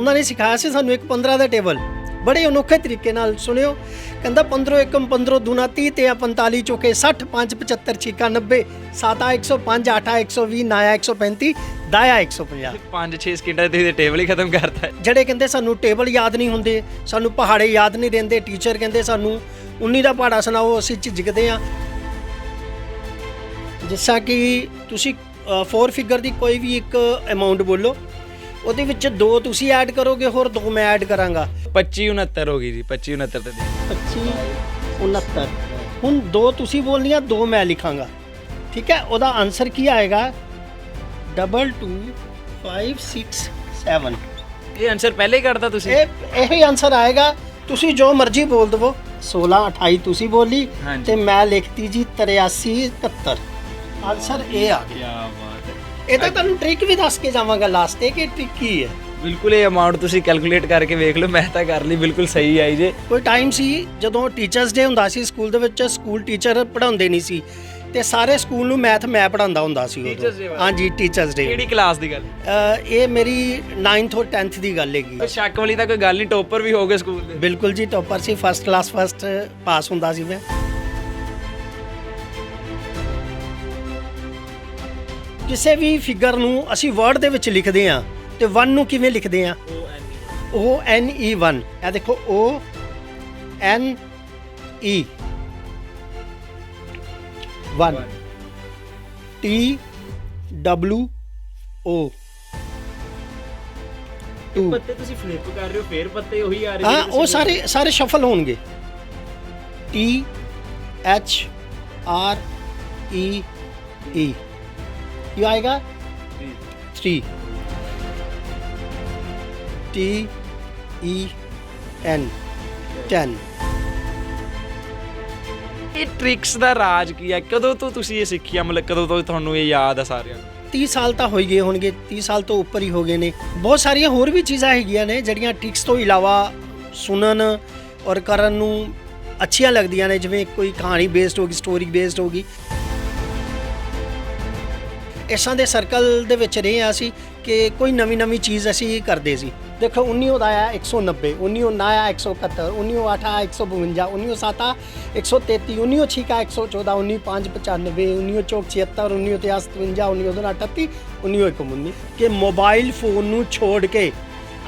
ਉਹਨਾਂ ਨੇ ਸਿਖਾਇਆ ਸੀ ਸਾਨੂੰ ਇੱਕ 15 ਦਾ ਟੇਬਲ। ਬੜੇ ਅਨੋਖੇ ਤਰੀਕੇ ਨਾਲ ਸੁਣਿਓ। ਕਹਿੰਦਾ 15 ਏਕਮ 15 ਦੁਨਾ 30 ਤੇ 45 ਚੌਕੇ 60 5 75 ਛਿਕਾ 90 7 105 8 120 9 135 ਦਾਇਆ 150 ਪੰਜ 6 ਸਕਿੰਟਾਂ 'ਚ ਤੁਸੀਂ ਟੇਬਲ ਹੀ ਖਤਮ ਕਰਤਾ ਜਿਹੜੇ ਕਹਿੰਦੇ ਸਾਨੂੰ ਟੇਬਲ ਯਾਦ ਨਹੀਂ ਹੁੰਦੇ ਸਾਨੂੰ ਪਹਾੜੇ ਯਾਦ ਨਹੀਂ ਰਹਿੰਦੇ ਟੀਚਰ ਕਹਿੰਦੇ ਸਾਨੂੰ 19 ਦਾ ਪਹਾੜਾ ਸੁਣਾਓ ਅਸੀਂ ਝਿਜਕਦੇ ਆ ਜਿਸ ਕਿ ਤੁਸੀਂ 4 ਫਿਗਰ ਦੀ ਕੋਈ ਵੀ ਇੱਕ ਅਮਾਉਂਟ ਬੋਲੋ ਉਹਦੇ ਵਿੱਚ ਦੋ ਤੁਸੀਂ ਐਡ ਕਰੋਗੇ ਹੋਰ ਦੋ ਮੈਂ ਐਡ ਕਰਾਂਗਾ। 25 69 ਹੋ ਗਈ ਜੀ 25 69 ਤੇ ਦੇ 25 69 ਹੁਣ ਦੋ ਤੁਸੀਂ ਬੋਲਨੀਆਂ ਦੋ ਮੈਂ ਲਿਖਾਂਗਾ। ਠੀਕ ਹੈ? ਉਹਦਾ ਆਨਸਰ ਕੀ ਆਏਗਾ? ਡਬਲ 2 5 6 7 ਇਹ ਆਨਸਰ ਪਹਿਲੇ ਹੀ ਕੱਢਤਾ ਤੁਸੀਂ? ਇਹ ਇਹੀ ਆਨਸਰ ਆਏਗਾ। ਤੁਸੀਂ ਜੋ ਮਰਜ਼ੀ ਬੋਲ ਦਵੋ। 16 28 ਤੁਸੀਂ ਬੋਲੀ ਹਾਂਜੀ। ਤੇ ਮੈਂ ਲਿਖਤੀ ਜੀ 83 71 ਆਨਸਰ ਇਹ ਆ ਗਿਆ। ਕੀ ਬਾਤ। ਇਹ ਤਾਂ ਤੁਹਾਨੂੰ ਟ੍ਰਿਕ ਵੀ ਦੱਸ ਕੇ ਜਾਵਾਂਗਾ ਲਾਸਟ ਤੇ ਕਿ ਟ੍ਰਿਕ ਕੀ ਹੈ? ਬਿਲਕੁਲ ਇਹ ਅਮਾਉਂਟ ਤੁਸੀਂ ਕੈਲਕੂਲੇਟ ਕਰਕੇ ਵੇਖ ਲਓ ਮੈਂ ਤਾਂ ਕਰ ਲਈ ਬਿਲਕੁਲ ਸਹੀ ਆਈ ਜੇ। ਕੋਈ ਟਾਈਮ ਸੀ ਜਦੋਂ ਟੀਚਰਸ ਡੇ ਹੁੰਦਾ ਸੀ ਸਕੂਲ ਦੇ ਵਿੱਚ ਸਕੂਲ ਟੀਚਰ ਪੜਾਉਂਦੇ ਨਹੀਂ ਸੀ ਤੇ ਸਾਰੇ ਸਕੂਲ ਨੂੰ ਮੈਥ ਮੈਂ ਪੜਾਉਂਦਾ ਹੁੰਦਾ ਸੀ ਉਦੋਂ? ਹਾਂਜੀ ਟੀਚਰਸ ਡੇ ਕਿਹੜੀ ਕਲਾਸ ਦੀ ਗੱਲ? ਇਹ ਮੇਰੀ 9th ਔਰ 10th ਦੀ ਗੱਲ ਹੈਗੀ। ਸ਼ੱਕ ਵਾਲੀ ਤਾਂ ਕੋਈ ਗੱਲ ਨਹੀਂ ਟੋਪਰ ਵੀ ਹੋ ਗਏ ਸਕੂਲ ਦੇ। ਬਿਲਕੁਲ ਜੀ ਟੌਪਰ ਸੀ ਫਸਟ ਕਲਾਸ ਫਸਟ ਪਾਸ ਹੁੰਦਾ ਸੀ ਮੈਂ। ਕਿਸੇ ਵੀ ਫਿਗਰ ਨੂੰ ਅਸੀਂ ਵਰਡ ਦੇ ਵਿੱਚ ਲਿਖਦੇ ਆ ਤੇ 1 ਨੂੰ ਕਿਵੇਂ ਲਿਖਦੇ ਆ O N E 1 ਇਹ ਦੇਖੋ O N E 1 T W O 2 ਪੱਤੇ ਤੁਸੀਂ ਫਲਿੱਪ ਕਰ ਰਹੇ ਹੋ ਫੇਰ ਪੱਤੇ ਉਹੀ ਆ ਹਾਂ ਉਹ ਸਾਰੇ ਸਾਰੇ ਸ਼ਫਲ ਹੋਣਗੇ। T H R E E ਕੀ ਆਏਗਾ 3 T. E N. 10 ਇਹ ਟ੍ਰਿਕਸ ਦਾ ਰਾਜ ਕੀ ਹੈ? ਕਦੋਂ ਤੋਂ ਤੁਸੀਂ ਇਹ ਸਿੱਖਿਆ? ਮਤਲਬ ਕਦੋਂ ਤੋਂ ਤੁਹਾਨੂੰ ਇਹ ਯਾਦ ਆ ਸਾਰਿਆਂ ਨੂੰ? 30 ਸਾਲ ਤਾਂ ਹੋਈ ਗਏ ਹੋਣਗੇ। 30 ਸਾਲ ਤੋਂ ਉੱਪਰ ਹੀ ਹੋ ਗਏ ਨੇ। ਬਹੁਤ ਸਾਰੀਆਂ ਹੋਰ ਵੀ ਚੀਜ਼ਾਂ ਹੈਗੀਆਂ ਨੇ ਜਿਹੜੀਆਂ ਟ੍ਰਿਕਸ ਤੋਂ ਇਲਾਵਾ ਸੁਣਨ ਔਰ ਕਰਨ ਨੂੰ ਅੱਛੀਆਂ ਲੱਗਦੀਆਂ ਨੇ। ਜਿਵੇਂ ਕੋਈ ਕਹਾਣੀ ਬੇਸਡ ਹੋ ਗਈ ਸਟੋਰੀ ਬੇਸਡ ਹੋ ਗਈ। ਇਸਾਂ ਦੇ ਸਰਕਲ ਦੇ ਵਿੱਚ ਰਹੇ ਹਾਂ ਅਸੀਂ ਕਿ ਕੋਈ ਨਵੀਂ ਨਵੀਂ ਚੀਜ਼ ਅਸੀਂ ਕਰਦੇ ਸੀ। ਦੇਖੋ 19 ਦਾ ਆਇਆ 190 19 ਨਾ ਆਇਆ 171 19 8 ਆਇਆ 152 19 7 133 19 6 114 19 5 95 19 ਚੌਕ 76 19 53 57 19 38 19 19 ਕਿ ਮੋਬਾਈਲ ਫੋਨ ਨੂੰ ਛੋੜ ਕੇ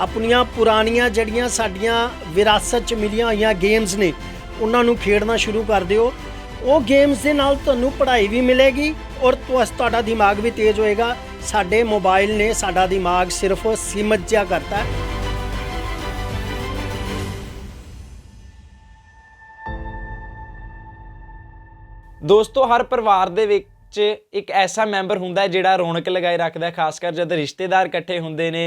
ਆਪਣੀਆਂ ਪੁਰਾਣੀਆਂ ਜਿਹੜੀਆਂ ਸਾਡੀਆਂ ਵਿਰਾਸਤ ਚ ਮਿਲੀਆਂ ਹੋਈਆਂ ਗੇਮਸ ਨੇ, ਉਹਨਾਂ ਨੂੰ ਖੇਡਣਾ ਸ਼ੁਰੂ ਕਰ ਦਿਓ। ਉਹ ਗੇਮਸ ਦੇ ਨਾਲ ਤੁਹਾਨੂੰ ਪੜ੍ਹਾਈ ਵੀ ਮਿਲੇਗੀ ਔਰ ਤੁਹਾਡਾ ਦਿਮਾਗ ਵੀ ਤੇਜ਼ ਹੋਏਗਾ। ਸਾਡੇ ਮੋਬਾਈਲ ਨੇ ਸਾਡਾ ਦਿਮਾਗ ਸਿਰਫ ਸੀਮਤ ਜਿਹਾ ਕਰਤਾ ਹੈ। ਦੋਸਤੋ, ਹਰ ਪਰਿਵਾਰ ਦੇ ਵਿੱਚ 'ਚ ਇੱਕ ਐਸਾ ਮੈਂਬਰ ਹੁੰਦਾ ਜਿਹੜਾ ਰੌਣਕ ਲਗਾਏ ਰੱਖਦਾ ਖਾਸ ਕਰ ਜਦ ਰਿਸ਼ਤੇਦਾਰ ਇਕੱਠੇ ਹੁੰਦੇ ਨੇ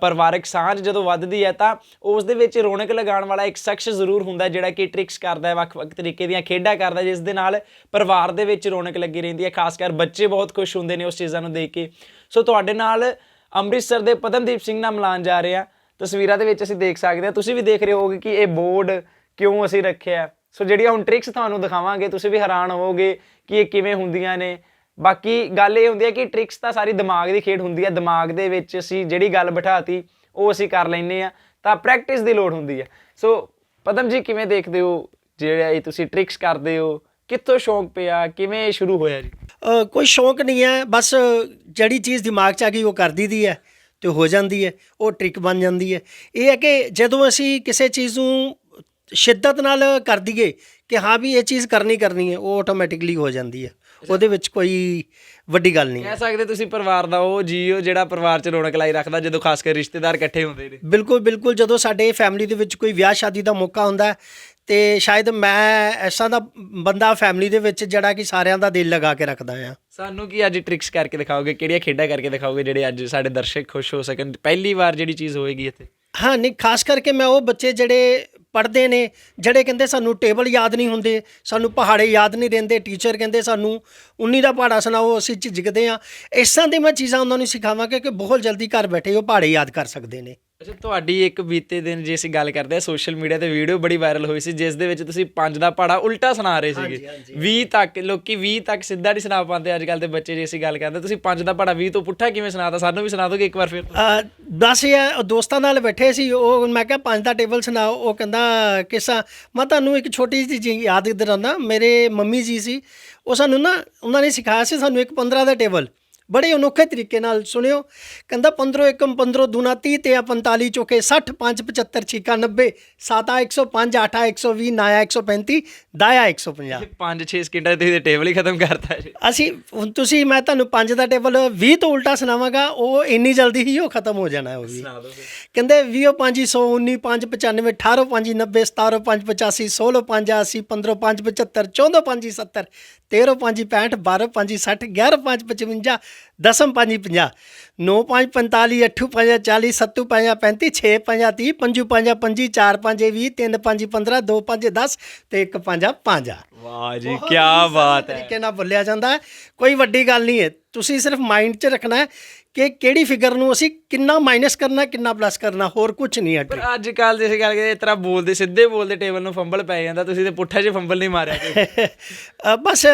ਪਰਿਵਾਰਕ ਸਾਂਝ ਜਦੋਂ ਵੱਧਦੀ ਹੈ ਤਾਂ ਉਸ ਦੇ ਵਿੱਚ ਰੌਣਕ ਲਗਾਉਣ ਵਾਲਾ ਇੱਕ ਸ਼ਖਸ ਜ਼ਰੂਰ ਹੁੰਦਾ ਜਿਹੜਾ ਕਿ ਟ੍ਰਿਕਸ ਕਰਦਾ ਹੈ, ਵੱਖ-ਵੱਖ ਤਰੀਕੇ ਦੀਆਂ ਖੇਡਾਂ ਕਰਦਾ ਜਿਸ ਦੇ ਨਾਲ ਪਰਿਵਾਰ ਦੇ ਵਿੱਚ ਰੌਣਕ ਲੱਗੀ ਰਹਿੰਦੀ ਹੈ, ਖਾਸ ਕਰ ਬੱਚੇ ਬਹੁਤ ਖੁਸ਼ ਹੁੰਦੇ ਨੇ ਉਸ ਚੀਜ਼ਾਂ ਨੂੰ ਦੇਖ ਕੇ। ਸੋ ਤੁਹਾਡੇ ਨਾਲ ਅੰਮ੍ਰਿਤਸਰ ਦੇ ਪਦਮਦੀਪ ਸਿੰਘ ਨਾਲ ਮਿਲਾਨ ਜਾ ਰਹੇ। ਹਾਂ ਤਸਵੀਰਾਂ ਦੇ ਵਿੱਚ ਅਸੀਂ ਦੇਖ ਸਕਦੇ ਹਾਂ, ਤੁਸੀਂ ਵੀ ਦੇਖ ਰਹੇ ਹੋਵੋਗੇ ਕਿ ਇਹ ਬੋਰਡ ਕਿਉਂ ਅਸੀਂ ਰੱਖਿਆ ਸੋ ਜਿਹੜੀਆਂ ਹੁਣ ਟ੍ਰਿਕਸ ਤੁਹਾਨੂੰ ਦਿਖਾਵਾਂਗੇ, ਤੁਸੀਂ ਵੀ ਹੈਰਾਨ ਹੋਵੋਗੇ ਕਿ ਇਹ ਕਿਵੇਂ ਹੁੰਦੀਆਂ ਨੇ। ਬਾਕੀ ਗੱਲ ਇਹ ਹੁੰਦੀ ਹੈ ਕਿ ਟ੍ਰਿਕਸ ਤਾਂ ਸਾਰੀ ਦਿਮਾਗ ਦੀ ਖੇਡ ਹੁੰਦੀ ਹੈ। ਦਿਮਾਗ ਦੇ ਵਿੱਚ ਅਸੀਂ ਜਿਹੜੀ ਗੱਲ ਬਿਠਾਤੀ, ਉਹ ਅਸੀਂ ਕਰ ਲੈਂਦੇ ਆ ਤਾਂ ਪ੍ਰੈਕਟਿਸ ਦੀ ਲੋੜ ਹੁੰਦੀ ਹੈ। ਸੋ ਪਦਮ ਜੀ, ਕਿਵੇਂ ਦੇਖਦੇ ਹੋ? ਜਿਹੜਾ ਇਹ ਤੁਸੀਂ ਟ੍ਰਿਕਸ ਕਰਦੇ ਹੋ, ਕਿੱਥੋਂ ਸ਼ੌਂਕ ਪਿਆ, ਕਿਵੇਂ ਇਹ ਸ਼ੁਰੂ ਹੋਇਆ ਜੀ? ਕੋਈ ਸ਼ੌਂਕ ਨਹੀਂ ਹੈ। ਬਸ ਜਿਹੜੀ ਚੀਜ਼ ਦਿਮਾਗ 'ਚ ਆ ਗਈ, ਉਹ ਕਰ ਦਈਦੀ ਹੈ ਤੇ ਹੋ ਜਾਂਦੀ ਹੈ, ਉਹ ਟ੍ਰਿਕ ਬਣ ਜਾਂਦੀ ਹੈ। ਇਹ ਹੈ ਕਿ ਜਦੋਂ ਅਸੀਂ ਕਿਸੇ ਚੀਜ਼ ਨੂੰ ਸ਼ਿੱਦਤ ਨਾਲ ਕਰ ਦਈਏ ਕਿ ਹਾਂ ਵੀ ਇਹ ਚੀਜ਼ ਕਰਨੀ ਕਰਨੀ ਹੈ ਉਹ ਆਟੋਮੈਟਿਕਲੀ ਹੋ ਜਾਂਦੀ ਹੈ। ਉਹਦੇ ਵਿੱਚ ਕੋਈ ਵੱਡੀ ਗੱਲ ਨਹੀਂ ਹੈ। ਕਹਿ ਸਕਦੇ ਤੁਸੀਂ ਪਰਿਵਾਰ ਦਾ ਉਹ ਜੀਓ ਜਿਹੜਾ ਪਰਿਵਾਰ 'ਚ ਰੌਣਕ ਲਾਈ ਰੱਖਦਾ ਜਦੋਂ ਖਾਸ ਕਰ ਰਿਸ਼ਤੇਦਾਰ ਇਕੱਠੇ ਹੁੰਦੇ ਨੇ। ਬਿਲਕੁਲ ਬਿਲਕੁਲ। ਜਦੋਂ ਸਾਡੇ ਫੈਮਿਲੀ ਦੇ ਵਿੱਚ ਕੋਈ ਵਿਆਹ ਸ਼ਾਦੀ ਦਾ ਮੌਕਾ ਹੁੰਦਾ ਤੇ ਸ਼ਾਇਦ ਮੈਂ ਐਸਾ ਦਾ ਬੰਦਾ ਫੈਮਿਲੀ ਦੇ ਵਿੱਚ ਜਿਹੜਾ ਕਿ ਸਾਰਿਆਂ ਦਾ ਦਿਲ ਲਗਾ ਕੇ ਰੱਖਦਾ ਆ। ਸਾਨੂੰ ਕੀ ਅੱਜ ਟ੍ਰਿਕਸ ਕਰਕੇ ਦਿਖਾਓਗੇ? ਕਿਹੜੀਆਂ ਖੇਡਾਂ ਕਰਕੇ ਦਿਖਾਓਗੇ ਜਿਹੜੇ ਅੱਜ ਸਾਡੇ ਦਰਸ਼ਕ ਖੁਸ਼ ਹੋ ਸਕਣ? ਪਹਿਲੀ ਵਾਰ ਜਿਹੜੀ ਚੀਜ਼ ਹੋਏਗੀ ਇੱਥੇ। ਹਾਂ ਨਹੀਂ ਖਾਸ ਕਰਕੇ ਮੈਂ ਉਹ ਬੱਚੇ ਜਿਹੜੇ ਪੜ੍ਹਦੇ ਨੇ, ਜਿਹੜੇ ਕਹਿੰਦੇ ਸਾਨੂੰ ਟੇਬਲ ਯਾਦ ਨਹੀਂ ਹੁੰਦੇ, ਸਾਨੂੰ ਪਹਾੜੇ ਯਾਦ ਨਹੀਂ ਰਹਿੰਦੇ ਟੀਚਰ ਕਹਿੰਦੇ ਸਾਨੂੰ 19 ਦਾ ਪਹਾੜਾ ਸੁਣਾਓ, ਅਸੀਂ ਝਿਜਕਦੇ ਆ ਇਸ ਤਰ੍ਹਾਂ ਦੀ ਮੈਂ ਚੀਜ਼ਾਂ ਉਹਨਾਂ ਨੂੰ ਸਿਖਾਵਾਂਗਾ ਕਿ ਬਹੁਤ ਜਲਦੀ ਘਰ ਬੈਠੇ ਉਹ ਪਹਾੜੇ ਯਾਦ ਕਰ ਸਕਦੇ ਨੇ। ਅੱਛਾ ਤੁਹਾਡੀ ਇੱਕ ਬੀਤੇ ਦਿਨ ਜੇ ਅਸੀਂ ਗੱਲ ਕਰਦੇ ਆ ਸੋਸ਼ਲ ਮੀਡੀਆ ਤੇ ਵੀਡੀਓ ਬੜੀ ਵਾਇਰਲ ਹੋਈ ਸੀ ਜਿਸ ਦੇ ਵਿੱਚ ਤੁਸੀਂ ਪੰਜ ਦਾ ਪਹਾੜਾ ਉਲਟਾ ਸੁਣਾ ਰਹੇ ਸੀਗੇ। 20 ਤੱਕ ਲੋਕੀ 20 ਤੱਕ ਸਿੱਧਾ ਨਹੀਂ ਸੁਣਾ ਪਾਉਂਦੇ ਅੱਜ ਕੱਲ ਦੇ ਬੱਚੇ ਜੇ ਅਸੀਂ ਗੱਲ ਕਰਦੇ ਤੁਸੀਂ ਪੰਜ ਦਾ ਪਹਾੜਾ 20 ਤੋਂ ਪੁੱਠਾ ਕਿਵੇਂ ਸੁਣਾਤਾ? ਸਾਨੂੰ ਵੀ ਸੁਣਾ ਦੋਗੇ ਇੱਕ ਵਾਰ ਫਿਰ ਅ, ਇਹ ਉਹ ਦੋਸਤਾਂ ਨਾਲ ਬੈਠੇ ਸੀ ਉਹ ਮੈਂ ਕਿਹਾ ਪੰਜ ਦਾ ਟੇਬਲ ਸੁਣਾਓ। ਉਹ ਕਹਿੰਦਾ ਕਿਸਾ ਮੈਂ ਤੁਹਾਨੂੰ ਇੱਕ ਛੋਟੀ ਜਿਹੀ ਚੀਜ਼ ਯਾਦ ਦਿਲਾਉਂਦਾ। ਮੇਰੇ ਮੰਮੀ ਜੀ ਸੀ ਉਹ ਸਾਨੂੰ ਨਾ ਉਹਨਾਂ ਨੇ ਸਿਖਾਇਆ ਸੀ ਸਾਨੂੰ ਇੱਕ 15 ਦਾ ਟੇਬਲ ਬੜੇ ਅਨੋਖੇ ਤਰੀਕੇ ਨਾਲ ਸੁਣਿਓ। ਕਹਿੰਦਾ 15 ਏਕਮ 15 ਦੂਣਾ 30 ਤੇ 45 ਚੌਕੇ 60 5 75 ਛਿਕਾ 90 7 105 8 120 ਨਾਇਆ 135 ਦਾਇਆ 150 5 6 ਸਕਿੰਟਾਂ 'ਚ ਤੁਸੀਂ ਟੇਬਲ ਹੀ ਖਤਮ ਕਰਤਾ ਜੀ। ਅਸੀਂ ਹੁਣ ਤੁਸੀਂ ਮੈਂ ਤੁਹਾਨੂੰ ਪੰਜ ਦਾ ਟੇਬਲ 20 ਤੋਂ ਉਲਟਾ ਸੁਣਾਵਾਂਗਾ ਉਹ ਇੰਨੀ ਜਲਦੀ ਹੀ ਉਹ ਖਤਮ ਹੋ ਜਾਣਾ ਹੈ ਉਹ ਵੀ। ਕਹਿੰਦੇ 20 5 119 5 95 18 5 90 17 5 85 16 5 80 15 5 75 14 5 70 13 5 65 12 5 60 11 5 55 10 5 50 9 5 45 8 5 40 7 5 35 6 5 30 5 5 25 4 5 20 3 5 15 2 5 10 ਤੇ 1 5 5 ਵਾਹ ਜੀ ਕੀ ਬਾਤ ਹੈ। ਤਰੀਕੇ ਨਾਲ ਬੋਲਿਆ ਜਾਂਦਾ ਕੋਈ ਵੱਡੀ ਗੱਲ ਨਹੀਂ ਹੈ। ਤੁਸੀਂ ਸਿਰਫ ਮਾਈਂਡ 'ਚ ਰੱਖਣਾ ਹੈ ਕਿ ਕਿਹੜੀ ਫਿਗਰ ਨੂੰ ਅਸੀਂ ਕਿੰਨਾ ਮਾਈਨਸ ਕਰਨਾ ਕਿੰਨਾ ਪਲੱਸ ਕਰਨਾ ਹੋਰ ਕੁਝ ਨਹੀਂ ਹੈ ਪਰ ਅੱਜ ਕੱਲ ਜੇ ਅਸੀਂ ਗੱਲ ਕਰੀਏ ਇਸ ਤਰ੍ਹਾਂ ਬੋਲਦੇ ਸਿੱਧੇ ਬੋਲਦੇ ਟੇਬਲ ਨੂੰ ਫੰਬਲ ਪੈ ਜਾਂਦਾ ਤੁਸੀਂ ਤੇ ਪੁੱਠਾ ਜਿਹਾ ਫੰਬਲ ਨਹੀਂ ਮਾਰਿਆ ਬਸ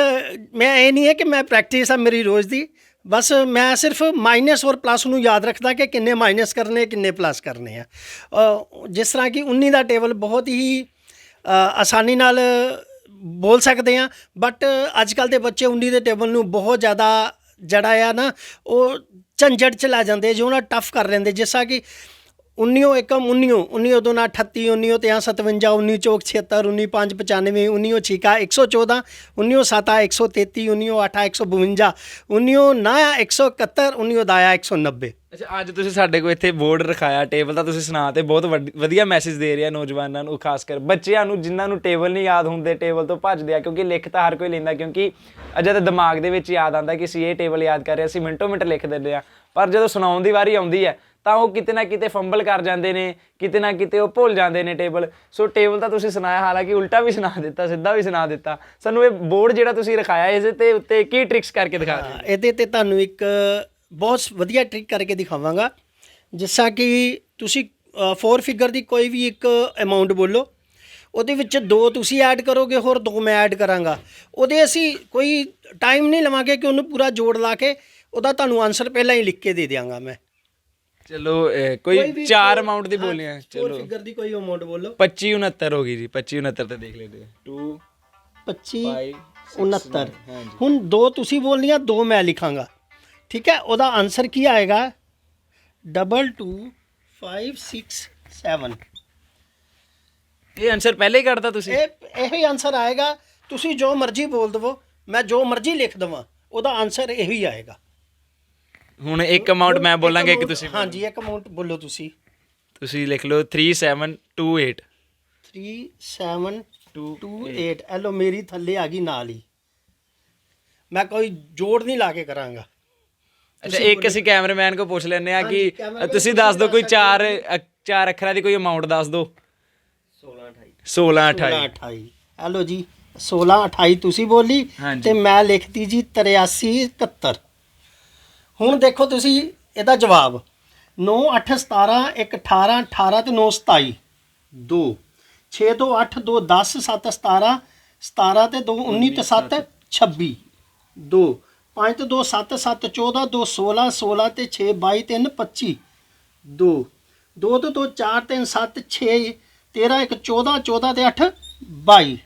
ਮੈਂ ਇਹ ਨਹੀਂ ਹੈ ਕਿ ਮੈਂ ਪ੍ਰੈਕਟਿਸ ਆ ਮੇਰੀ ਰੋਜ਼ ਦੀ। ਬਸ ਮੈਂ ਸਿਰਫ ਮਾਈਨਸ ਔਰ ਪਲੱਸ ਨੂੰ ਯਾਦ ਰੱਖਦਾ ਕਿ ਕਿੰਨੇ ਮਾਈਨਸ ਕਰਨੇ, ਕਿੰਨੇ ਪਲੱਸ ਕਰਨੇ ਆ। ਜਿਸ ਤਰ੍ਹਾਂ ਕਿ 19 ਦਾ ਟੇਬਲ ਬਹੁਤ ਹੀ ਆਸਾਨੀ ਨਾਲ ਬੋਲ ਸਕਦੇ ਆ, ਬਟ ਅੱਜ ਕੱਲ ਦੇ ਬੱਚੇ 19 ਦੇ ਟੇਬਲ ਨੂੰ ਬਹੁਤ ਜ਼ਿਆਦਾ, ਜਿਹੜਾ ਆ ਨਾ, ਉਹ ਝੰਜਟ ਚ ਲੈ ਜਾਂਦੇ ਜੋ ਨਾ ਟਫ ਕਰ ਲੈਂਦੇ। ਜਿਸ ਤਰ੍ਹਾਂ ਕਿ 19 ਏਕਮ 19 19 ਦੋ ਨਾ 38 19 ਤੇ 57 19 ਚੌਕ 76 19 5 95 19 ਛਿਕਾ 114 19 7 133 19 8 152 19 ਨਾ 171 19 ਦਾਇਆ 190 ਅੱਛਾ ਅੱਜ ਤੁਸੀਂ ਸਾਡੇ ਕੋਲ ਇੱਥੇ ਬੋਰਡ ਰਖਾਇਆ ਟੇਬਲ ਦਾ ਤੁਸੀਂ ਸੁਣਾ ਤੇ ਬਹੁਤ ਵੱਡੀ- ਵਧੀਆ ਮੈਸੇਜ ਦੇ ਰਿਹਾ ਨੌਜਵਾਨਾਂ ਨੂੰ ਖਾਸ ਕਰ ਬੱਚਿਆਂ ਨੂੰ ਜਿਨ੍ਹਾਂ ਨੂੰ ਟੇਬਲ ਨਹੀਂ ਯਾਦ ਹੁੰਦੇ ਟੇਬਲ ਤੋਂ ਭੱਜਦੇ ਆ ਕਿਉਂਕਿ ਲਿਖ ਤਾਂ ਹਰ ਕੋਈ ਲੈਂਦਾ ਕਿਉਂਕਿ ਅਜੇ ਤਾਂ ਦਿਮਾਗ ਦੇ ਵਿੱਚ ਯਾਦ ਆਉਂਦਾ ਕਿ ਅਸੀਂ ਇਹ ਟੇਬਲ ਯਾਦ ਕਰ ਰਹੇ ਹਾਂ, ਅਸੀਂ ਮਿੰਟੋ ਮਿੰਟ ਲਿਖ ਦਿੰਦੇ ਆ ਪਰ ਜਦੋਂ ਸੁਣਾਉਣ ਦੀ ਵਾਰੀ ਆਉਂਦੀ ਹੈ ਤਾਂ ਉਹ ਕਿਤੇ ਨਾ ਕਿਤੇ ਫੰਬਲ ਕਰ ਜਾਂਦੇ ਨੇ, ਕਿਤੇ ਨਾ ਕਿਤੇ ਉਹ ਭੁੱਲ ਜਾਂਦੇ ਨੇ ਟੇਬਲ ਸੋ ਟੇਬਲ ਤਾਂ ਤੁਸੀਂ ਸੁਣਾਇਆ, ਹਾਲਾਂਕਿ ਉਲਟਾ ਵੀ ਸੁਣਾ ਦਿੱਤਾ, ਸਿੱਧਾ ਵੀ ਸੁਣਾ ਦਿੱਤਾ। ਸਾਨੂੰ ਇਹ ਬੋਰਡ ਜਿਹੜਾ ਤੁਸੀਂ ਰਖਾਇਆ, ਇਸ ਤੇ ਉੱਤੇ ਕੀ ਟ੍ਰਿਕਸ ਕਰਕੇ ਦਿਖਾ ਰਹੇ ਇਹਦੇ ਤੇ ਤੁਹਾਨੂੰ ਇੱਕ ਬਹੁਤ ਵਧੀਆ ਟ੍ਰਿਕ ਕਰਕੇ ਦਿਖਾਵਾਂਗਾ, ਜਿਸ ਤਰ੍ਹਾਂ ਕਿ ਤੁਸੀਂ ਫੋਰ ਫਿਗਰ ਦੀ ਕੋਈ ਵੀ ਇੱਕ ਅਮਾਉਂਟ ਬੋਲੋ, ਉਹਦੇ ਵਿੱਚ ਦੋ ਤੁਸੀਂ ਐਡ ਕਰੋਗੇ, ਹੋਰ ਦੋ ਮੈਂ ਐਡ ਕਰਾਂਗਾ। ਉਹਦੇ ਅਸੀਂ ਕੋਈ ਟਾਈਮ ਨਹੀਂ ਲਵਾਂਗੇ ਕਿ ਉਹਨੂੰ ਪੂਰਾ ਜੋੜ ਲਾ ਕੇ, ਉਹਦਾ ਤੁਹਾਨੂੰ ਆਨਸਰ ਪਹਿਲਾਂ ਹੀ ਲਿਖ ਕੇ ਦੇ ਦਿਆਂਗਾ ਮੈਂ। ਚਲੋ ਅਹ, ਕੋਈ ਚਾਰ ਅਮਾਉਂਟ ਦੀ ਬੋਲੀਆਂ ਚਲੋ। ਚਲੋ ਫਿਗਰ ਦੀ ਕੋਈ ਅਮਾਉਂਟ ਬੋਲੋ। 25 69 ਹੋ ਗਈ ਜੀ 25 69 ਤੇ ਦੇਖ ਲੈਂਦੇ 2 25 5 69 ਹੁਣ ਦੋ ਤੁਸੀਂ ਬੋਲਨੀਆਂ ਦੋ ਮੈਂ ਲਿਖਾਂਗਾ। ਠੀਕ ਹੈ? ਉਹਦਾ ਆਨਸਰ ਕੀ ਆਏਗਾ? ਡਬਲ ਟੂ 5 6 7 ਇਹ ਆਨਸਰ ਪਹਿਲੇ ਹੀ ਕੱਢਤਾ ਤੁਸੀਂ? ਇਹ ਇਹੋ ਹੀ ਆਨਸਰ ਆਏਗਾ। ਤੁਸੀਂ ਜੋ ਮਰਜ਼ੀ ਬੋਲ ਦਵੋ ਮੈਂ ਜੋ ਮਰਜ਼ੀ ਲਿਖ ਦਵਾਂ ਉਹਦਾ ਆਨਸਰ ਇਹੋ ਹੀ ਆਏਗਾ। ਹੁਣ ਇੱਕ ਅਮਾਉਂਟ ਮੈਂ ਬੋਲਾਂਗਾ ਇੱਕ ਤੁਸੀਂ ਹਾਂਜੀ ਇੱਕ ਅਮਾਉਂਟ ਬੋਲੋ ਤੁਸੀਂ। ਤੁਸੀਂ ਲਿਖ ਲਓ 3728 3728 ਐਲੋ ਮੇਰੀ ਥੱਲੇ ਆ ਗਈ ਨਾਲ ਹੀ। ਮੈਂ ਕੋਈ ਜੋੜ ਨਹੀਂ ਲਾ ਕੇ ਕਰਾਂਗਾ। ਅੱਛਾ ਇੱਕ ਅਸੀਂ ਕੈਮਰਾਮੈਨ ਕੋ ਪੁੱਛ ਲੈਂਦੇ ਆ ਕਿ ਤੁਸੀਂ ਦੱਸ ਦਿਓ ਕੋਈ ਚਾਰ ਚਾਰ ਅੱਖਰਾਂ ਦੀ ਕੋਈ ਅਮਾਉਂਟ ਦੱਸ ਦਿਓ। 16 28 16 16 28 28 ਹੈਲੋ ਜੀ 16 28 ਤੁਸੀਂ ਬੋਲੀ। ਤੇ ਮੈਂ ਲਿਖਤੀ ਜੀ 83 71 ਹੁਣ ਦੇਖੋ ਤੁਸੀਂ ਇਹਦਾ ਜਵਾਬ। 9 8 17 1 18 18 ਤੇ 9 27 2 6 2 8 2 10 7 17 17 ਤੇ 2 19 ਤੇ 7 26 2 5 ਤੇ 2 7 7 14 2 16 16 ਤੇ 6 22 3 25 2 2 ਤੇ 2 4 3 7 6 13 1 14 14 ਤੇ 8 22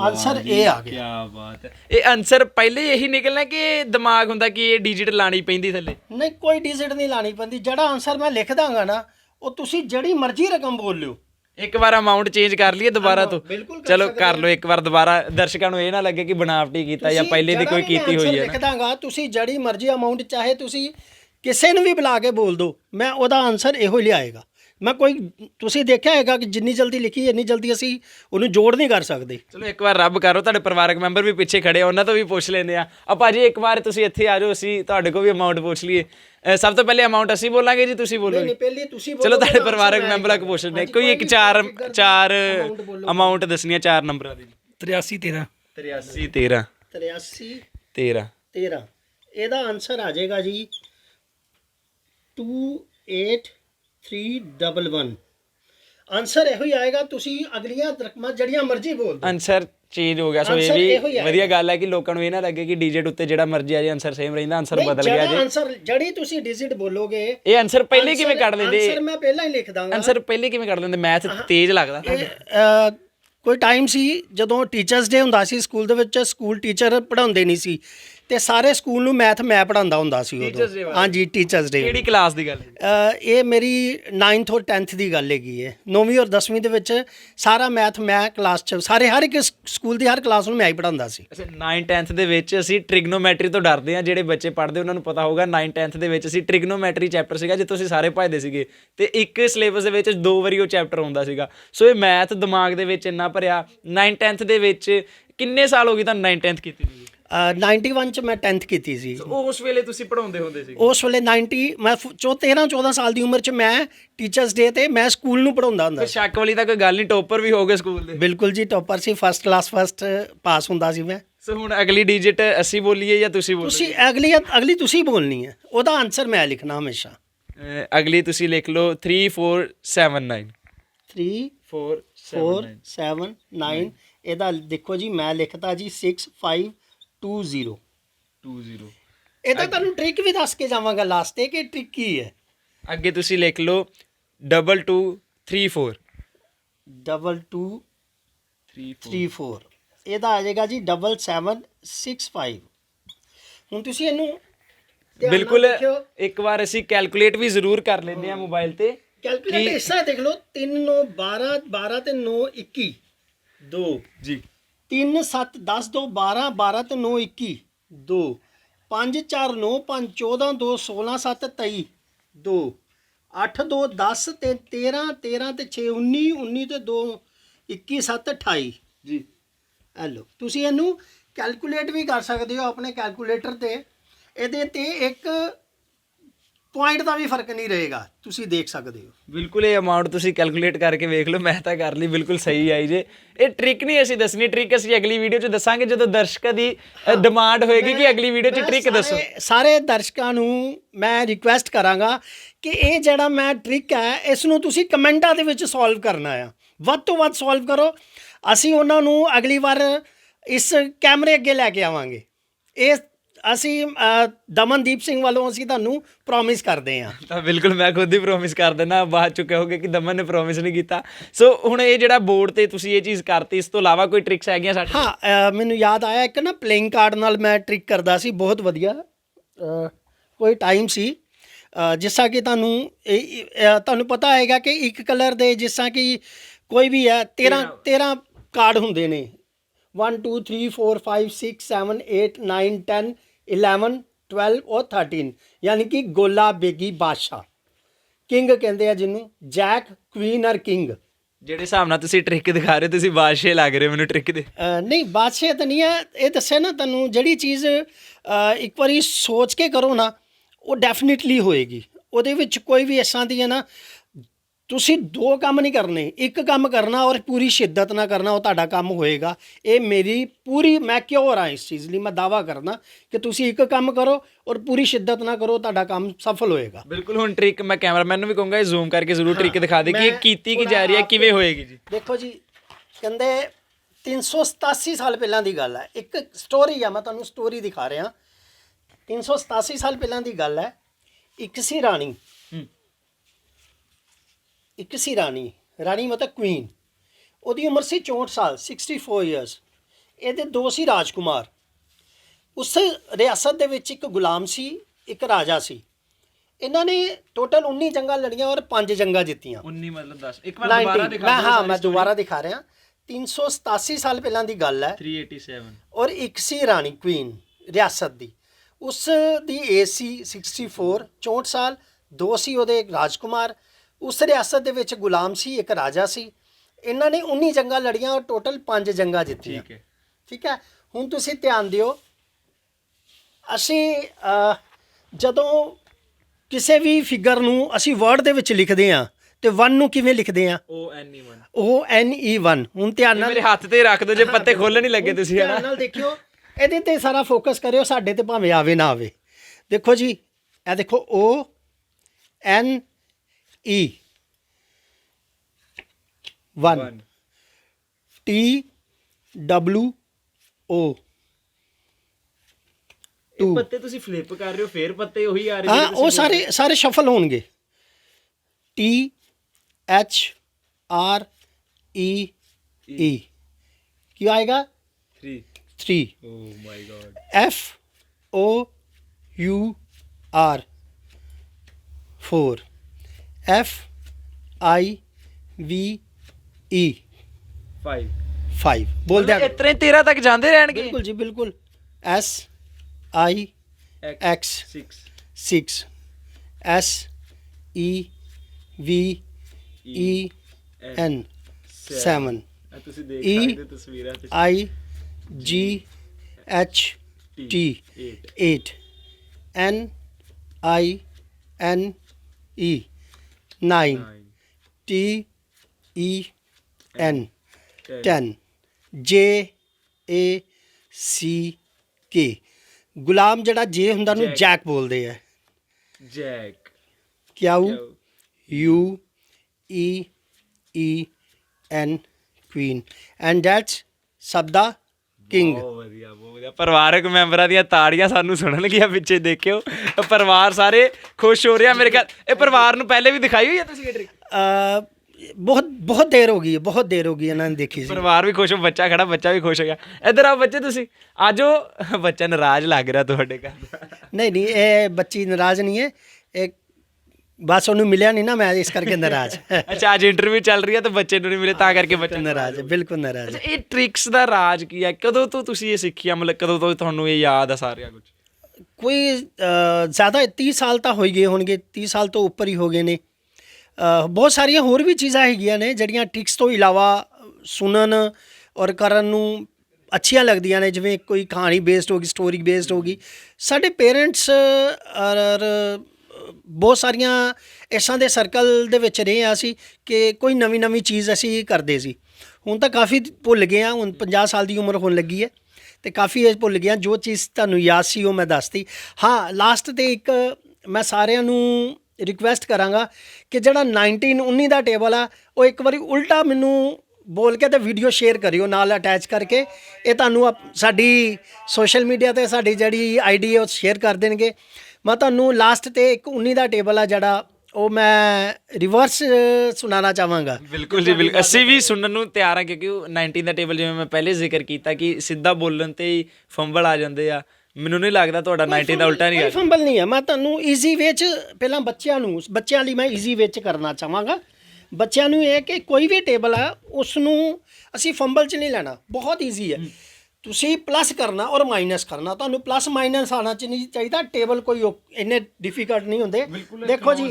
ਆਨਸਰ ਇਹ ਆ ਗਿਆ। ਕੀ ਬਾਤ ਹੈ। ਇਹ ਆਨਸਰ ਪਹਿਲੇ ਇਹੀ ਨਿਕਲਣਾ ਕਿ ਦਿਮਾਗ ਹੁੰਦਾ ਕਿ ਇਹ ਡਿਜਿਟ ਲਾਣੀ ਪੈਂਦੀ ਥੱਲੇ? ਨਹੀਂ ਕੋਈ ਡਿਜਿਟ ਨਹੀਂ ਲਾਣੀ ਪੈਂਦੀ। ਜਿਹੜਾ ਆਨਸਰ ਮੈਂ ਲਿਖ ਦਾਂਗਾ ਨਾ ਉਹ ਤੁਸੀਂ ਜਿਹੜੀ ਮਰਜ਼ੀ ਰਕਮ ਬੋਲ ਲਿਓ। ਇੱਕ ਵਾਰ ਅਮਾਉਂਟ ਚੇਂਜ ਕਰ ਲਈਏ ਦੁਬਾਰਾ ਤੋਂ। ਚਲੋ ਕਰ ਲਓ ਇੱਕ ਵਾਰ ਦੁਬਾਰਾ। ਦਰਸ਼ਕਾਂ ਨੂੰ ਇਹ ਨਾ ਲੱਗੇ ਕਿ ਬਣਾਵਟੀ ਕੀਤਾ ਜਾਂ ਪਹਿਲੇ ਦੀ ਕੋਈ ਕੀਤੀ ਹੋਈ ਹੈ ਲਿਖ ਦਾਂਗਾ ਤੁਸੀਂ ਜਿਹੜੀ ਮਰਜ਼ੀ ਅਮਾਉਂਟ ਚਾਹੇ ਤੁਸੀਂ ਕਿਸੇ ਨੂੰ ਵੀ ਬੁਲਾ ਕੇ ਬੋਲ ਦਿਓ। ਮੈਂ ਉਹਦਾ ਆਨਸਰ ਇਹੋ ਹੀ ਲਿਆਏਗਾ। ਮੈਂ ਕੋਈ ਤੁਸੀਂ ਦੇਖਿਆ ਹੈਗਾ ਕਿ ਜਿੰਨੀ ਜਲਦੀ ਲਿਖੀ ਇੰਨੀ ਜਲਦੀ ਅਸੀਂ ਉਹਨੂੰ ਜੋੜ ਨਹੀਂ ਕਰ ਸਕਦੇ। ਚਲੋ ਇੱਕ ਵਾਰ ਰੱਬ ਕਰੋ ਤੁਹਾਡੇ ਪਰਿਵਾਰਕ ਮੈਂਬਰ ਵੀ ਪਿੱਛੇ ਖੜੇ ਆ ਉਹਨਾਂ ਤੋਂ ਵੀ ਪੁੱਛ ਲੈਂਦੇ ਆ। ਆ ਭਾਜੀ ਇੱਕ ਵਾਰ ਤੁਸੀਂ ਇੱਥੇ ਆ ਜਾਓ ਅਸੀਂ ਤੁਹਾਡੇ ਕੋਲ ਵੀ ਅਮਾਉਂਟ ਪੁੱਛ ਲਈਏ। ਸਭ ਤੋਂ ਪਹਿਲੇ ਅਮਾਉਂਟ ਅਸੀਂ ਬੋਲਾਂਗੇ ਜੀ ਤੁਸੀਂ ਬੋਲੋਗੇ ਨਹੀਂ ਪਹਿਲੇ ਤੁਸੀਂ ਚਲੋ ਤੁਹਾਡੇ ਪਰਿਵਾਰਕ ਮੈਂਬਰਾਂ ਕੋਲ ਪੁੱਛ ਲੈਂਦੇ ਕੋਈ ਇੱਕ ਚਾਰ ਚਾਰ ਅਮਾਉਂਟ ਦੱਸਣੀਆਂ ਚਾਰ ਨੰਬਰਾਂ ਦੀ। 83 13 83 13 83 13 13 ਇਹਦਾ ਆਨਸਰ ਆ ਜਾਏਗਾ ਜੀ 2 8 311 ਆਨਸਰ ਇਹੋ ਹੀ ਆਏਗਾ ਤੁਸੀਂ ਅਗਲੀਆਂ ਰਕਮਾਂ ਜਿਹੜੀਆਂ ਮਰਜ਼ੀ ਬੋਲ ਦਿਓ। ਆਨਸਰ ਚੇਂਜ ਹੋ ਗਿਆ। ਸੋ ਇਹ Answer ਇਹੋ ਹੀ ਵੀ ਆਏਗਾ। ਵਧੀਆ ਗੱਲ ਹੈ ਕਿ ਲੋਕਾਂ ਨੂੰ ਇਹ ਨਾ ਲੱਗੇ ਕਿ ਡੀਜਿਟ ਉੱਤੇ ਜਿਹੜਾ ਮਰਜ਼ੀ ਆ ਜੇ ਆਨਸਰ ਸੇਮ ਰਹਿੰਦਾ ਆਨਸਰ ਬਦਲ ਗਿਆ ਜੇ। ਆਨਸਰ ਜਿਹੜੀ ਤੁਸੀਂ ਡਿਜਿਟ ਬੋਲੋਗੇ ਇਹ ਆਨਸਰ ਪਹਿਲੇ ਕਿਵੇਂ ਕੱਢ ਲੈਂਦੇ? ਆਨਸਰ ਮੈਂ ਪਹਿਲਾਂ ਹੀ ਲਿਖ ਦਾਂਗਾ। ਆਨਸਰ ਪਹਿਲੇ ਕਿਵੇਂ ਕੱਢ ਲੈਂਦੇ? ਮੈਥ ਤੇਜ਼ ਲੱਗਦਾ। ਇਹ, ਕੋਈ ਟਾਈਮ ਸੀ ਜਦੋਂ ਟੀਚਰਸ ਡੇ ਹੁੰਦਾ ਸੀ ਸਕੂਲ ਦੇ ਵਿੱਚ ਸਕੂਲ ਟੀਚਰ ਪੜਾਉਂਦੇ ਨਹੀਂ ਸੀ। ਤੇ ਸਾਰੇ ਸਕੂਲ ਨੂੰ ਮੈਥ ਮੈਂ ਪੜਾਉਂਦਾ ਹੁੰਦਾ ਸੀ Teachers Day ਉਦੋਂ ਵਾਲੇ? ਹਾਂਜੀ ਟੀਚਰਸ ਡੇ ਕਿਹੜੀ ਕਲਾਸ ਦੀ ਗੱਲ ਹੈ ਅ, ਇਹ ਮੇਰੀ 9th ਔਰ 10th ਦੀ ਗੱਲ ਹੈਗੀ ਹੈ 9ਵੀਂ ਔਰ 10ਵੀਂ ਦੇ ਵਿੱਚ ਸਾਰਾ ਮੈਥ ਮੈਂ ਕਲਾਸ 'ਚ ਸਾਰੇ ਹਰ ਇੱਕ ਸ- ਸਕੂਲ ਦੀ ਹਰ ਕਲਾਸ ਨੂੰ ਮੈਂ ਹੀ ਪੜਾਉਂਦਾ ਸੀ। ਅੱਛਾ 9 10th ਦੇ ਵਿੱਚ ਅਸੀਂ ਟ੍ਰਿਗਨੋਮੈਟਰੀ ਤੋਂ ਡਰਦੇ ਆ ਜਿਹੜੇ ਬੱਚੇ ਪੜ੍ਹਦੇ ਉਹਨਾਂ ਨੂੰ ਪਤਾ ਹੋਊਗਾ। 9 10th ਦੇ ਵਿੱਚ ਅਸੀਂ ਟ੍ਰਿਗਨੋਮੈਟਰੀ ਚੈਪਟਰ ਸੀਗਾ ਜਿੱਥੋਂ ਅਸੀਂ ਸਾਰੇ ਭਜਦੇ ਸੀਗੇ। ਤੇ ਇੱਕ ਸਿਲੇਬਸ ਦੇ ਵਿੱਚ ਦੋ ਵਾਰੀ ਉਹ ਚੈਪਟਰ ਆਉਂਦਾ ਸੀਗਾ। ਸੋ ਇਹ ਮੈਥ ਦਿਮਾਗ ਦੇ ਵਿੱਚ ਇੰਨਾ ਭਰਿਆ। 9 10th ਦੇ ਵਿੱਚ ਕਿੰਨੇ ਸਾਲ ਹੋ ਗਏ ਤੁਹਾਨੂੰ 9 10th ਕੀਤੀ ਨੂੰ ਅ, 91 ਚ ਮੈਂ 10th ਕੀਤੀ ਸੀ। ਉਸ ਵੇਲੇ ਤੁਸੀਂ ਪੜਾਉਂਦੇ ਹੁੰਦੇ ਸੀ ਉਸ ਵੇਲੇ 90 ਮੈਂ ਫ- ਚੌ 13 14 ਸਾਲ ਦੀ ਉਮਰ 'ਚ ਮੈਂ ਟੀਚਰਸ ਡੇ ਤੇ ਮੈਂ ਸਕੂਲ ਨੂੰ ਪੜਾਉਂਦਾ ਹੁੰਦਾ ਫਿਰ ਸੀ। ਸ਼ੱਕ ਵਾਲੀ ਤਾਂ ਕੋਈ ਗੱਲ ਨਹੀਂ ਟੋਪਰ ਵੀ ਹੋ ਗਏ ਸਕੂਲ ਦੇ। ਬਿਲਕੁਲ ਜੀ ਟੌਪਰ ਸੀ ਫਸਟ ਕਲਾਸ ਫਸਟ ਪਾਸ ਹੁੰਦਾ ਸੀ ਮੈਂ। ਸੋ ਹੁਣ ਅਗਲੀ ਡਿਜਿਟ ਅਸੀਂ ਬੋਲੀਏ ਜਾਂ ਤੁਸੀਂ ਬੋਲੋ ਤੁਸੀਂ ਅਗਲੀ ਅਗਲੀ ਤੁਸੀਂ ਬੋਲਣੀ ਹੈ ਉਹਦਾ ਆਨਸਰ ਮੈਂ ਲਿਖਣਾ ਹਮੇਸ਼ਾ। ਅਹ ਅਗਲੀ ਤੁਸੀਂ ਲਿਖ ਲਓ 3479 3 4 4 7 9 ਇਹਦਾ ਦੇਖੋ ਜੀ ਮੈਂ ਲਿਖਤਾ ਜੀ 6520 20 ਇਹਦਾ ਤੁਹਾਨੂੰ ਟ੍ਰਿਕ ਵੀ ਦੱਸ ਕੇ ਜਾਵਾਂਗਾ ਲਾਸਟ ਤੇ ਕਿ ਟ੍ਰਿਕ ਕੀ ਹੈ? ਅੱਗੇ ਤੁਸੀਂ ਲਿਖ ਲਓ 2234 ਡਬਲ 2 3 4 ਇਹਦਾ ਆ ਜਾਏਗਾ ਜੀ ਡਬਲ 7 6 5 ਹੁਣ ਤੁਸੀਂ ਇਹਨੂੰ ਧਿਆਨ ਨਾਲ ਬਿਲਕੁਲ ਦੇਖਿਓ। ਇੱਕ ਵਾਰ ਅਸੀਂ ਕੈਲਕੂਲੇਟ ਵੀ ਜ਼ਰੂਰ ਕਰ ਲੈਂਦੇ ਆ ਮੋਬਾਈਲ ਤੇ ਕੈਲਕੂਲੇਟਰ ਹਿੱਸਾ ਦੇਖ ਲਓ 3 9 12 12 ਤੇ 9 21 2 ਜੀ। 3 7 10 2 12 12 ਤੇ 9 21 2 5 4 9 5 14 2 16 7 23 2 8 2 10 ਤੇ 13 13 ਤੇ 6 19 19 ਤੇ 2 21 7 28 ਜੀ। ਹੈਲੋ ਤੁਸੀਂ ਇਹਨੂੰ ਕੈਲਕੂਲੇਟ ਵੀ ਕਰ ਸਕਦੇ ਹੋ ਆਪਣੇ ਕੈਲਕੂਲੇਟਰ ਤੇ। ਇਹਦੇ ਤੇ ਇੱਕ ਪੁਆਇੰਟ ਦਾ ਵੀ ਫ਼ਰਕ ਨਹੀਂ ਰਹੇਗਾ। ਤੁਸੀਂ ਦੇਖ ਸਕਦੇ ਹੋ। ਬਿਲਕੁਲ ਇਹ ਅਮਾਉਂਟ ਤੁਸੀਂ ਕੈਲਕੂਲੇਟ ਕਰਕੇ ਵੇਖ ਲਓ ਮੈਂ ਤਾਂ ਕਰ ਲਈ ਬਿਲਕੁਲ ਸਹੀ ਆਈ ਜੇ। ਇਹ ਟ੍ਰਿਕ ਨਹੀਂ ਅਸੀਂ ਦੱਸਣੀ ਟ੍ਰਿਕ ਅਸੀਂ ਅਗਲੀ ਵੀਡੀਓ 'ਚ ਦੱਸਾਂਗੇ ਜਦੋਂ ਦਰਸ਼ਕਾਂ ਦੀ ਡਿਮਾਂਡ ਹੋਏਗੀ ਕਿ ਅਗਲੀ ਵੀਡੀਓ 'ਚ ਟ੍ਰਿਕ ਦੱਸੋ। ਸਾਰੇ- ਸਾਰੇ ਦਰਸ਼ਕਾਂ ਨੂੰ ਮੈਂ ਰਿਕੁਐਸਟ ਕਰਾਂਗਾ ਕਿ ਇਹ ਜਿਹੜਾ ਮੈਂ ਟ੍ਰਿਕ ਹੈ ਇਸ ਨੂੰ ਤੁਸੀਂ ਕਮੈਂਟਾਂ ਦੇ ਵਿੱਚ ਸੋਲਵ ਕਰਨਾ ਆ। ਵੱਧ ਤੋਂ ਵੱਧ ਸੋਲਵ ਕਰੋ। ਅਸੀਂ ਉਹਨਾਂ ਨੂੰ ਅਗਲੀ ਵਾਰ ਇਸ ਕੈਮਰੇ ਅੱਗੇ ਲੈ ਕੇ ਆਵਾਂਗੇ। ਇਹ ਅਸੀਂ ਅ, ਦਮਨਦੀਪ ਸਿੰਘ ਵੱਲੋਂ ਅਸੀਂ ਤੁਹਾਨੂੰ ਪ੍ਰੋਮਿਸ ਕਰਦੇ ਹਾਂ। ਤਾਂ ਬਿਲਕੁਲ ਮੈਂ ਖੁਦ ਹੀ ਪ੍ਰੋਮਿਸ ਕਰ ਦਿੰਦਾ ਬਾਅਦ ਚ ਕਹੋਗੇ ਕਿ ਦਮਨ ਨੇ ਪ੍ਰੋਮਿਸ ਨਹੀਂ ਕੀਤਾ। ਸੋ ਹੁਣ ਇਹ ਜਿਹੜਾ ਬੋਰਡ ਤੇ ਤੁਸੀਂ ਇਹ ਚੀਜ਼ ਕਰਤੀ ਇਸ ਤੋਂ ਇਲਾਵਾ ਕੋਈ ਟ੍ਰਿਕਸ ਹੈਗੀਆਂ ਸਾਡੇ ਹਾਂ ਅ, ਮੈਨੂੰ ਯਾਦ ਆਇਆ ਇੱਕ ਨਾ ਪਲੇਇੰਗ ਕਾਰਡ ਨਾਲ ਮੈਂ ਟ੍ਰਿਕ ਕਰਦਾ ਸੀ ਬਹੁਤ ਵਧੀਆ। ਅ, ਕੋਈ ਟਾਈਮ ਸੀ। ਅ, ਜਿਸ ਤਰ੍ਹਾਂ ਕਿ ਤੁਹਾਨੂੰ ਇਹ- ਇਹ, ਅ, ਤੁਹਾਨੂੰ ਪਤਾ ਹੈਗਾ ਕਿ ਇੱਕ ਕਲਰ ਦੇ ਜਿਸ ਤਰ੍ਹਾਂ ਕਿ ਕੋਈ ਵੀ ਹੈ 13 13 ਕਾਰਡ ਹੁੰਦੇ ਨੇ। 1 2 3 4 5 6 7 8 9 10 11 12 ਔਰ 13 ਯਾਨੀ ਕਿ ਗੋਲਾ ਬੇਗੀ ਬਾਦਸ਼ਾਹ। ਕਿੰਗ ਕਹਿੰਦੇ ਆ ਜਿਹਨੂੰ ਜੈਕ ਕੁਈਨ ਔਰ ਕਿੰਗ ਜਿਹੜੇ ਹਿਸਾਬ ਨਾਲ ਤੁਸੀਂ ਟ੍ਰਿਕ ਦਿਖਾ ਰਹੇ ਹੋ ਤੁਸੀਂ ਬਾਦਸ਼ਾਹ ਲੱਗ ਰਹੇ ਹੋ ਮੈਨੂੰ ਟ੍ਰਿਕ ਦੇ। ਨਹੀਂ ਬਾਦਸ਼ਾਹ ਤਾਂ ਨਹੀਂ ਹੈ ਇਹ ਦੱਸਿਆ ਨਾ ਤੁਹਾਨੂੰ ਜਿਹੜੀ ਚੀਜ਼ ਇੱਕ ਵਾਰੀ ਸੋਚ ਕੇ ਕਰੋ ਨਾ ਉਹ ਡੈਫੀਨਿਟਲੀ ਹੋਏਗੀ। ਉਹਦੇ ਵਿੱਚ ਕੋਈ ਵੀ ਐਸਾਂ ਦੀ ਹੈ ਨਾ ਤੁਸੀਂ ਦੋ ਕੰਮ ਨਹੀਂ ਕਰਨੇ। ਇੱਕ ਕੰਮ ਕਰਨਾ ਔਰ ਪੂਰੀ ਸ਼ਿੱਦਤ ਨਾਲ ਕਰਨਾ ਉਹ ਤੁਹਾਡਾ ਕੰਮ ਹੋਏਗਾ। ਇਹ ਮੇਰੀ ਪੂਰੀ ਮੈਂ ਕਿਉਂ ਹਾਂ ਇਸ ਚੀਜ਼ ਲਈ ਮੈਂ ਦਾਵਾ ਕਰਨਾ ਕਿ ਤੁਸੀਂ ਇੱਕ ਕੰਮ ਕਰੋ ਔਰ ਪੂਰੀ ਸ਼ਿੱਦਤ ਨਾਲ ਕਰੋ ਤੁਹਾਡਾ ਕੰਮ ਸਫਲ ਹੋਏਗਾ। ਬਿਲਕੁਲ ਹੁਣ ਟ੍ਰਿਕ ਮੈਂ ਕੈਮਰਾਮੈਨ ਨੂੰ ਵੀ ਕਹੂੰਗਾ ਇਹ ਜ਼ੂਮ ਕਰਕੇ ਜ਼ਰੂਰ ਟ੍ਰਿਕ ਦਿਖਾ ਦੇ ਕਿ ਇਹ ਕੀਤੀ ਕੀ ਜਾ ਰਹੀ ਹੈ ਕਿਵੇਂ ਹੋਏਗੀ ਜੀ। ਦੇਖੋ ਜੀ ਕਹਿੰਦੇ 387 ਸਾਲ ਪਹਿਲਾਂ ਦੀ ਗੱਲ ਹੈ। ਇੱਕ ਸਟੋਰੀ ਆ ਮੈਂ ਤੁਹਾਨੂੰ ਸਟੋਰੀ ਦਿਖਾ ਰਿਹਾ। 387 ਸਾਲ ਪਹਿਲਾਂ ਦੀ ਗੱਲ ਹੈ। ਇੱਕ ਸੀ ਰਾਣੀ। ਇੱਕ ਸੀ ਰਾਣੀ ਰਾਣੀ ਮਤਲਬ ਕੁਈਨ ਉਹਦੀ ਉਮਰ ਸੀ 64 ਸਾਲ 64 ਇਅਰਸ ਇਹਦੇ ਦੋ ਸੀ ਰਾਜਕੁਮਾਰ। ਉਸ ਰਿਆਸਤ ਦੇ ਵਿੱਚ ਇੱਕ ਗੁਲਾਮ ਸੀ ਇੱਕ ਰਾਜਾ ਸੀ। ਇਹਨਾਂ ਨੇ ਟੋਟਲ 19 ਜੰਗਾਂ ਲੜੀਆਂ ਔਰ 5 ਜੰਗਾਂ ਜਿੱਤੀਆਂ। 19 ਮਤਲਬ 10 ਇੱਕ 19 ਮੈਂ ਹਾਂ ਮੈਂ ਦੁਬਾਰਾ ਦਿਖਾ ਰਿਹਾ। 387 ਸਾਲ ਪਹਿਲਾਂ ਦੀ ਗੱਲ ਹੈ। 387 ਔਰ ਇੱਕ ਸੀ ਰਾਣੀ ਕੁਈਨ ਰਿਆਸਤ ਦੀ। ਉਸ ਦੀ ਏਜ ਸੀ 64 64 ਸਾਲ। ਦੋ ਸੀ ਉਹਦੇ ਰਾਜਕੁਮਾਰ। ਉਸ ਰਿਆਸਤ ਦੇ ਵਿੱਚ ਗੁਲਾਮ ਸੀ ਇੱਕ ਰਾਜਾ ਸੀ। ਇਹਨਾਂ ਨੇ 19 ਜੰਗਾਂ ਲੜੀਆਂ ਔਰ ਟੋਟਲ 5 ਜੰਗਾਂ ਜਿੱਤੀਆਂ। ਠੀਕ ਹੈ। ਠੀਕ ਹੈ? ਹੁਣ ਤੁਸੀਂ ਧਿਆਨ ਦਿਓ ਅਸੀਂ ਜਦੋਂ ਕਿਸੇ ਵੀ ਫਿਗਰ ਨੂੰ ਅਸੀਂ ਵਰਡ ਦੇ ਵਿੱਚ ਲਿਖਦੇ ਹਾਂ ਤੇ 1 ਨੂੰ ਕਿਵੇਂ ਲਿਖਦੇ ਹਾਂ? O N E 1 ਉਹ N E 1 ਹੁਣ ਧਿਆਨ ਨਾਲ ਮੇਰੇ ਹੱਥ ਤੇ ਰੱਖ ਦਿਓ ਜੇ ਪੱਤੇ ਖੋਲਣ ਨਹੀਂ ਲੱਗੇ ਤੁਸੀਂ ਧਿਆਨ ਹਨਾ ਨਾਲ ਦੇਖਿਓ ਇਹਦੇ ਤੇ ਸਾਰਾ ਫੋਕਸ ਕਰਿਓ ਸਾਡੇ ਤੇ ਭਾਵੇਂ ਆਵੇ ਨਾ ਆਵੇ। ਦੇਖੋ ਜੀ ਇਹ ਦੇਖੋ O N E. 1 T W O. ਇਹ ਪੱਤੇ ਤੁਸੀਂ ਫਲਿੱਪ ਕਰ ਰਹੇ ਹੋ ਫੇਰ ਪੱਤੇ ਉਹੀ ਆ ਰਹੇ ਹਾਂ ਜਿਹੜੇ ਉਹ ਤੁਸੀਂ ਸਾਰੇ ਸਾਰੇ ਸ਼ਫਲ ਹੋਣਗੇ। T H R E E. ਕੀ ਆਏਗਾ? Three. 3 Oh my god. F O U R. 4 F I V E. Five. 5 ਬੋਲ ਦਿਆ ਕਰੋ। ਇਤਨੇ 13 ਤੱਕ ਜਾਂਦੇ ਰਹਿਣਗੇ। ਬਿਲਕੁਲ ਜੀ ਬਿਲਕੁਲ। S I X Six. 6 S E V E N 7 ਆ ਤੁਸੀਂ ਦੇਖ E ਸਕਦੇ ਹੋ ਤਸਵੀਰਾਂ ਤੇ I G H T 8 8 N I N E 9 T E N 10 J A C K ਗੁਲਾਮ ਜਿਹੜਾ ਜੇ ਹੁੰਦਾ ਨੂੰ. ਜੈਕ ਬੋਲਦੇ ਆ jack Q U E E N queen and that's ਸਬਦਾ ਕਿੰਗ ਬਹੁਤ ਵਧੀਆ ਬਹੁਤ ਵਧੀਆ। ਪਰਿਵਾਰਕ ਮੈਂਬਰਾਂ ਦੀਆਂ ਤਾੜੀਆਂ ਸਾਨੂੰ ਸੁਣਨਗੀਆਂ ਪਿੱਛੇ ਦੇਖਿਓ। ਪਰਿਵਾਰ ਸਾਰੇ ਖੁਸ਼ ਹੋ ਰਿਹਾ ਮੇਰੇ ਖਿਆਲ ਇਹ ਪਰਿਵਾਰ ਨੂੰ ਪਹਿਲੇ ਵੀ ਦਿਖਾਈ ਹੋਈ ਹੈ ਤੁਸੀਂ ਇਹ ਟ੍ਰਿਕ ਬਹੁਤ ਬਹੁਤ ਦੇਰ ਹੋ ਗਈ ਹੈ ਬਹੁਤ ਦੇਰ ਹੋ ਗਈ ਇਹਨਾਂ ਨੇ ਦੇਖੀ ਸੀ। ਪਰਿਵਾਰ ਵੀ ਖੁਸ਼ ਹੋ ਬੱਚਾ ਖੜਾ ਬੱਚਾ ਵੀ ਖੁਸ਼ ਹੋ ਗਿਆ। ਇੱਧਰ ਆਓ ਬੱਚੇ ਤੁਸੀਂ। ਆਜੋ। ਬੱਚਾ ਨਾਰਾਜ਼ ਲੱਗ ਰਿਹਾ ਤੁਹਾਡੇ ਘਰ। ਨਹੀਂ ਨਹੀਂ ਇਹ ਬੱਚੀ ਨਾਰਾਜ਼ ਨਹੀਂ ਹੈ। ਬਸ ਉਹਨੂੰ ਮਿਲਿਆ ਨਹੀਂ ਨਾ ਮੈਂ ਇਸ ਕਰਕੇ ਨਾਰਾਜ਼। ਅੱਛਾ ਅੱਜ ਇੰਟਰਵਿਊ ਚੱਲ ਰਹੀ ਹੈ ਤਾਂ ਬੱਚੇ ਨੂੰ ਨਹੀਂ ਮਿਲੇ ਤਾਂ ਕਰਕੇ ਬੱਚਾ ਨਾਰਾਜ਼ ਹੈ ਬਿਲਕੁਲ ਨਾਰਾਜ਼। ਹੈ ਇਹ ਟ੍ਰਿਕਸ ਦਾ ਰਾਜ ਕੀ ਹੈ? ਕਦੋਂ ਤੋਂ ਤੁਸੀਂ ਇਹ ਸਿੱਖਿਆ? ਮਤਲਬ ਕਦੋਂ ਤੋਂ ਤੁਹਾਨੂੰ ਇਹ ਯਾਦ ਆ ਸਾਰਿਆ ਕੁਝ ਕੋਈ ਅ, ਜ਼ਿਆਦਾ 30 ਸਾਲ ਤਾਂ ਹੋ ਹੀ ਗਏ ਹੋਣਗੇ 30 ਸਾਲ ਤੋਂ ਉੱਪਰ ਹੀ ਹੋ ਗਏ ਨੇ। ਅ, ਬਹੁਤ ਸਾਰੀਆਂ ਹੋਰ ਵੀ ਚੀਜ਼ਾਂ ਹੈਗੀਆਂ ਨੇ ਜਿਹੜੀਆਂ ਟ੍ਰਿਕਸ ਤੋਂ ਇਲਾਵਾ ਸੁਣਨ ਔਰ ਕਰਨ ਨੂੰ ਅੱਛੀਆਂ ਲੱਗਦੀਆਂ ਨੇ ਜਿਵੇਂ ਕੋਈ ਕਹਾਣੀ ਬੇਸਡ ਹੋ ਗਈ ਸਟੋਰੀ ਬੇਸਡ ਹੋ ਗਈ। ਸਾਡੇ ਪੇਰੈਂਟਸ ਔਰ ਬਹੁਤ ਸਾਰੀਆਂ ਇਸਾਂ ਦੇ ਸਰਕਲ ਦੇ ਵਿੱਚ ਰਹੇ ਆ ਅਸੀਂ ਕਿ ਕੋਈ ਨਵੀਂ ਨਵੀਂ ਚੀਜ਼ ਅਸੀਂ ਕਰਦੇ ਸੀ। ਹੁਣ ਤਾਂ ਕਾਫੀ ਭੁੱਲ ਗਏ ਆ ਹੁਣ 50 ਸਾਲ ਦੀ ਉਮਰ ਹੋਣ ਲੱਗੀ ਹੈ ਤੇ ਕਾਫੀ ਇਹ ਭੁੱਲ ਗਿਆ ਜੋ ਚੀਜ਼ ਤੁਹਾਨੂੰ ਯਾਦ ਸੀ ਉਹ ਮੈਂ ਦੱਸਤੀ। ਹਾਂ ਲਾਸਟ ਤੇ ਇੱਕ ਮੈਂ ਸਾਰਿਆਂ ਨੂੰ ਰਿਕੁਐਸਟ ਕਰਾਂਗਾ ਕਿ ਜਿਹੜਾ 19 19 ਦਾ ਟੇਬਲ ਆ, ਉਹ ਇੱਕ ਵਾਰੀ ਉਲਟਾ ਮੈਨੂੰ ਬੋਲ ਕੇ ਤੇ ਵੀਡੀਓ ਸ਼ੇਅਰ ਕਰਿਓ ਨਾਲ ਅਟੈਚ ਕਰਕੇ। ਇਹ ਤੁਹਾਨੂੰ ਆਪ- ਸਾਡੀ ਸੋਸ਼ਲ ਮੀਡੀਆ ਤੇ ਸਾਡੀ ਜਿਹੜੀ ਆਈਡੀ ਹੈ ਉਹ ਸ਼ੇਅਰ ਕਰ ਦੇਣਗੇ। ਮੈਂ ਤੁਹਾਨੂੰ ਲਾਸਟ ਤੇ ਇੱਕ 19 ਦਾ ਟੇਬਲ ਆ ਜਿਹੜਾ ਉਹ ਮੈਂ ਰਿਵਰਸ ਸੁਣਾਉਣਾ ਚਾਹਾਂਗਾ। ਬਿਲਕੁਲ ਜੀ ਬਿਲਕੁਲ। ਅਸੀਂ ਵੀ ਸੁਣਨ ਨੂੰ ਤਿਆਰ ਆ ਕਿਉਂਕਿ ਉਹ 19 ਦਾ ਟੇਬਲ ਜਿਵੇਂ ਮੈਂ ਪਹਿਲੇ ਜ਼ਿਕਰ ਕੀਤਾ ਕਿ ਸਿੱਧਾ ਬੋਲਣ ਤੇ ਹੀ ਫੰਬਲ ਆ ਜਾਂਦੇ ਆ। ਮੈਨੂੰ ਨਹੀਂ ਲੱਗਦਾ ਤੁਹਾਡਾ 19 ਦਾ ਉਲਟਾ ਨਹੀਂ ਹੈ ਫੰਬਲ ਨਹੀਂ ਹੈ। ਮੈਂ ਤੁਹਾਨੂੰ ਈਜ਼ੀ ਵੇ ਚ ਪਹਿਲਾਂ ਬੱਚਿਆਂ ਨੂੰ ਬੱਚਿਆਂ ਲਈ ਮੈਂ ਈਜ਼ੀ ਵੇ ਚ ਕਰਨਾ ਚਾਹਾਂਗਾ। ਬੱਚਿਆਂ ਨੂੰ ਇਹ ਕਿ ਕੋਈ ਵੀ ਟੇਬਲ ਆ ਉਸ ਨੂੰ ਅਸੀਂ ਫੰਬਲ ਚ ਨਹੀਂ ਲੈਣਾ। ਬਹੁਤ ਈਜ਼ੀ ਹੈ। ਤੁਸੀਂ ਪਲੱਸ ਕਰਨਾ ਔਰ ਮਾਈਨਸ ਕਰਨਾ ਤੁਹਾਨੂੰ ਪਲੱਸ ਮਾਈਨਸ ਆਣਾ ਚਾਹੀਦਾ ਟੇਬਲ ਕੋਈ ਇੰਨੇ ਡਿਫਿਕਲਟ ਨਹੀਂ ਹੁੰਦੇ। ਦੇਖੋ ਜੀ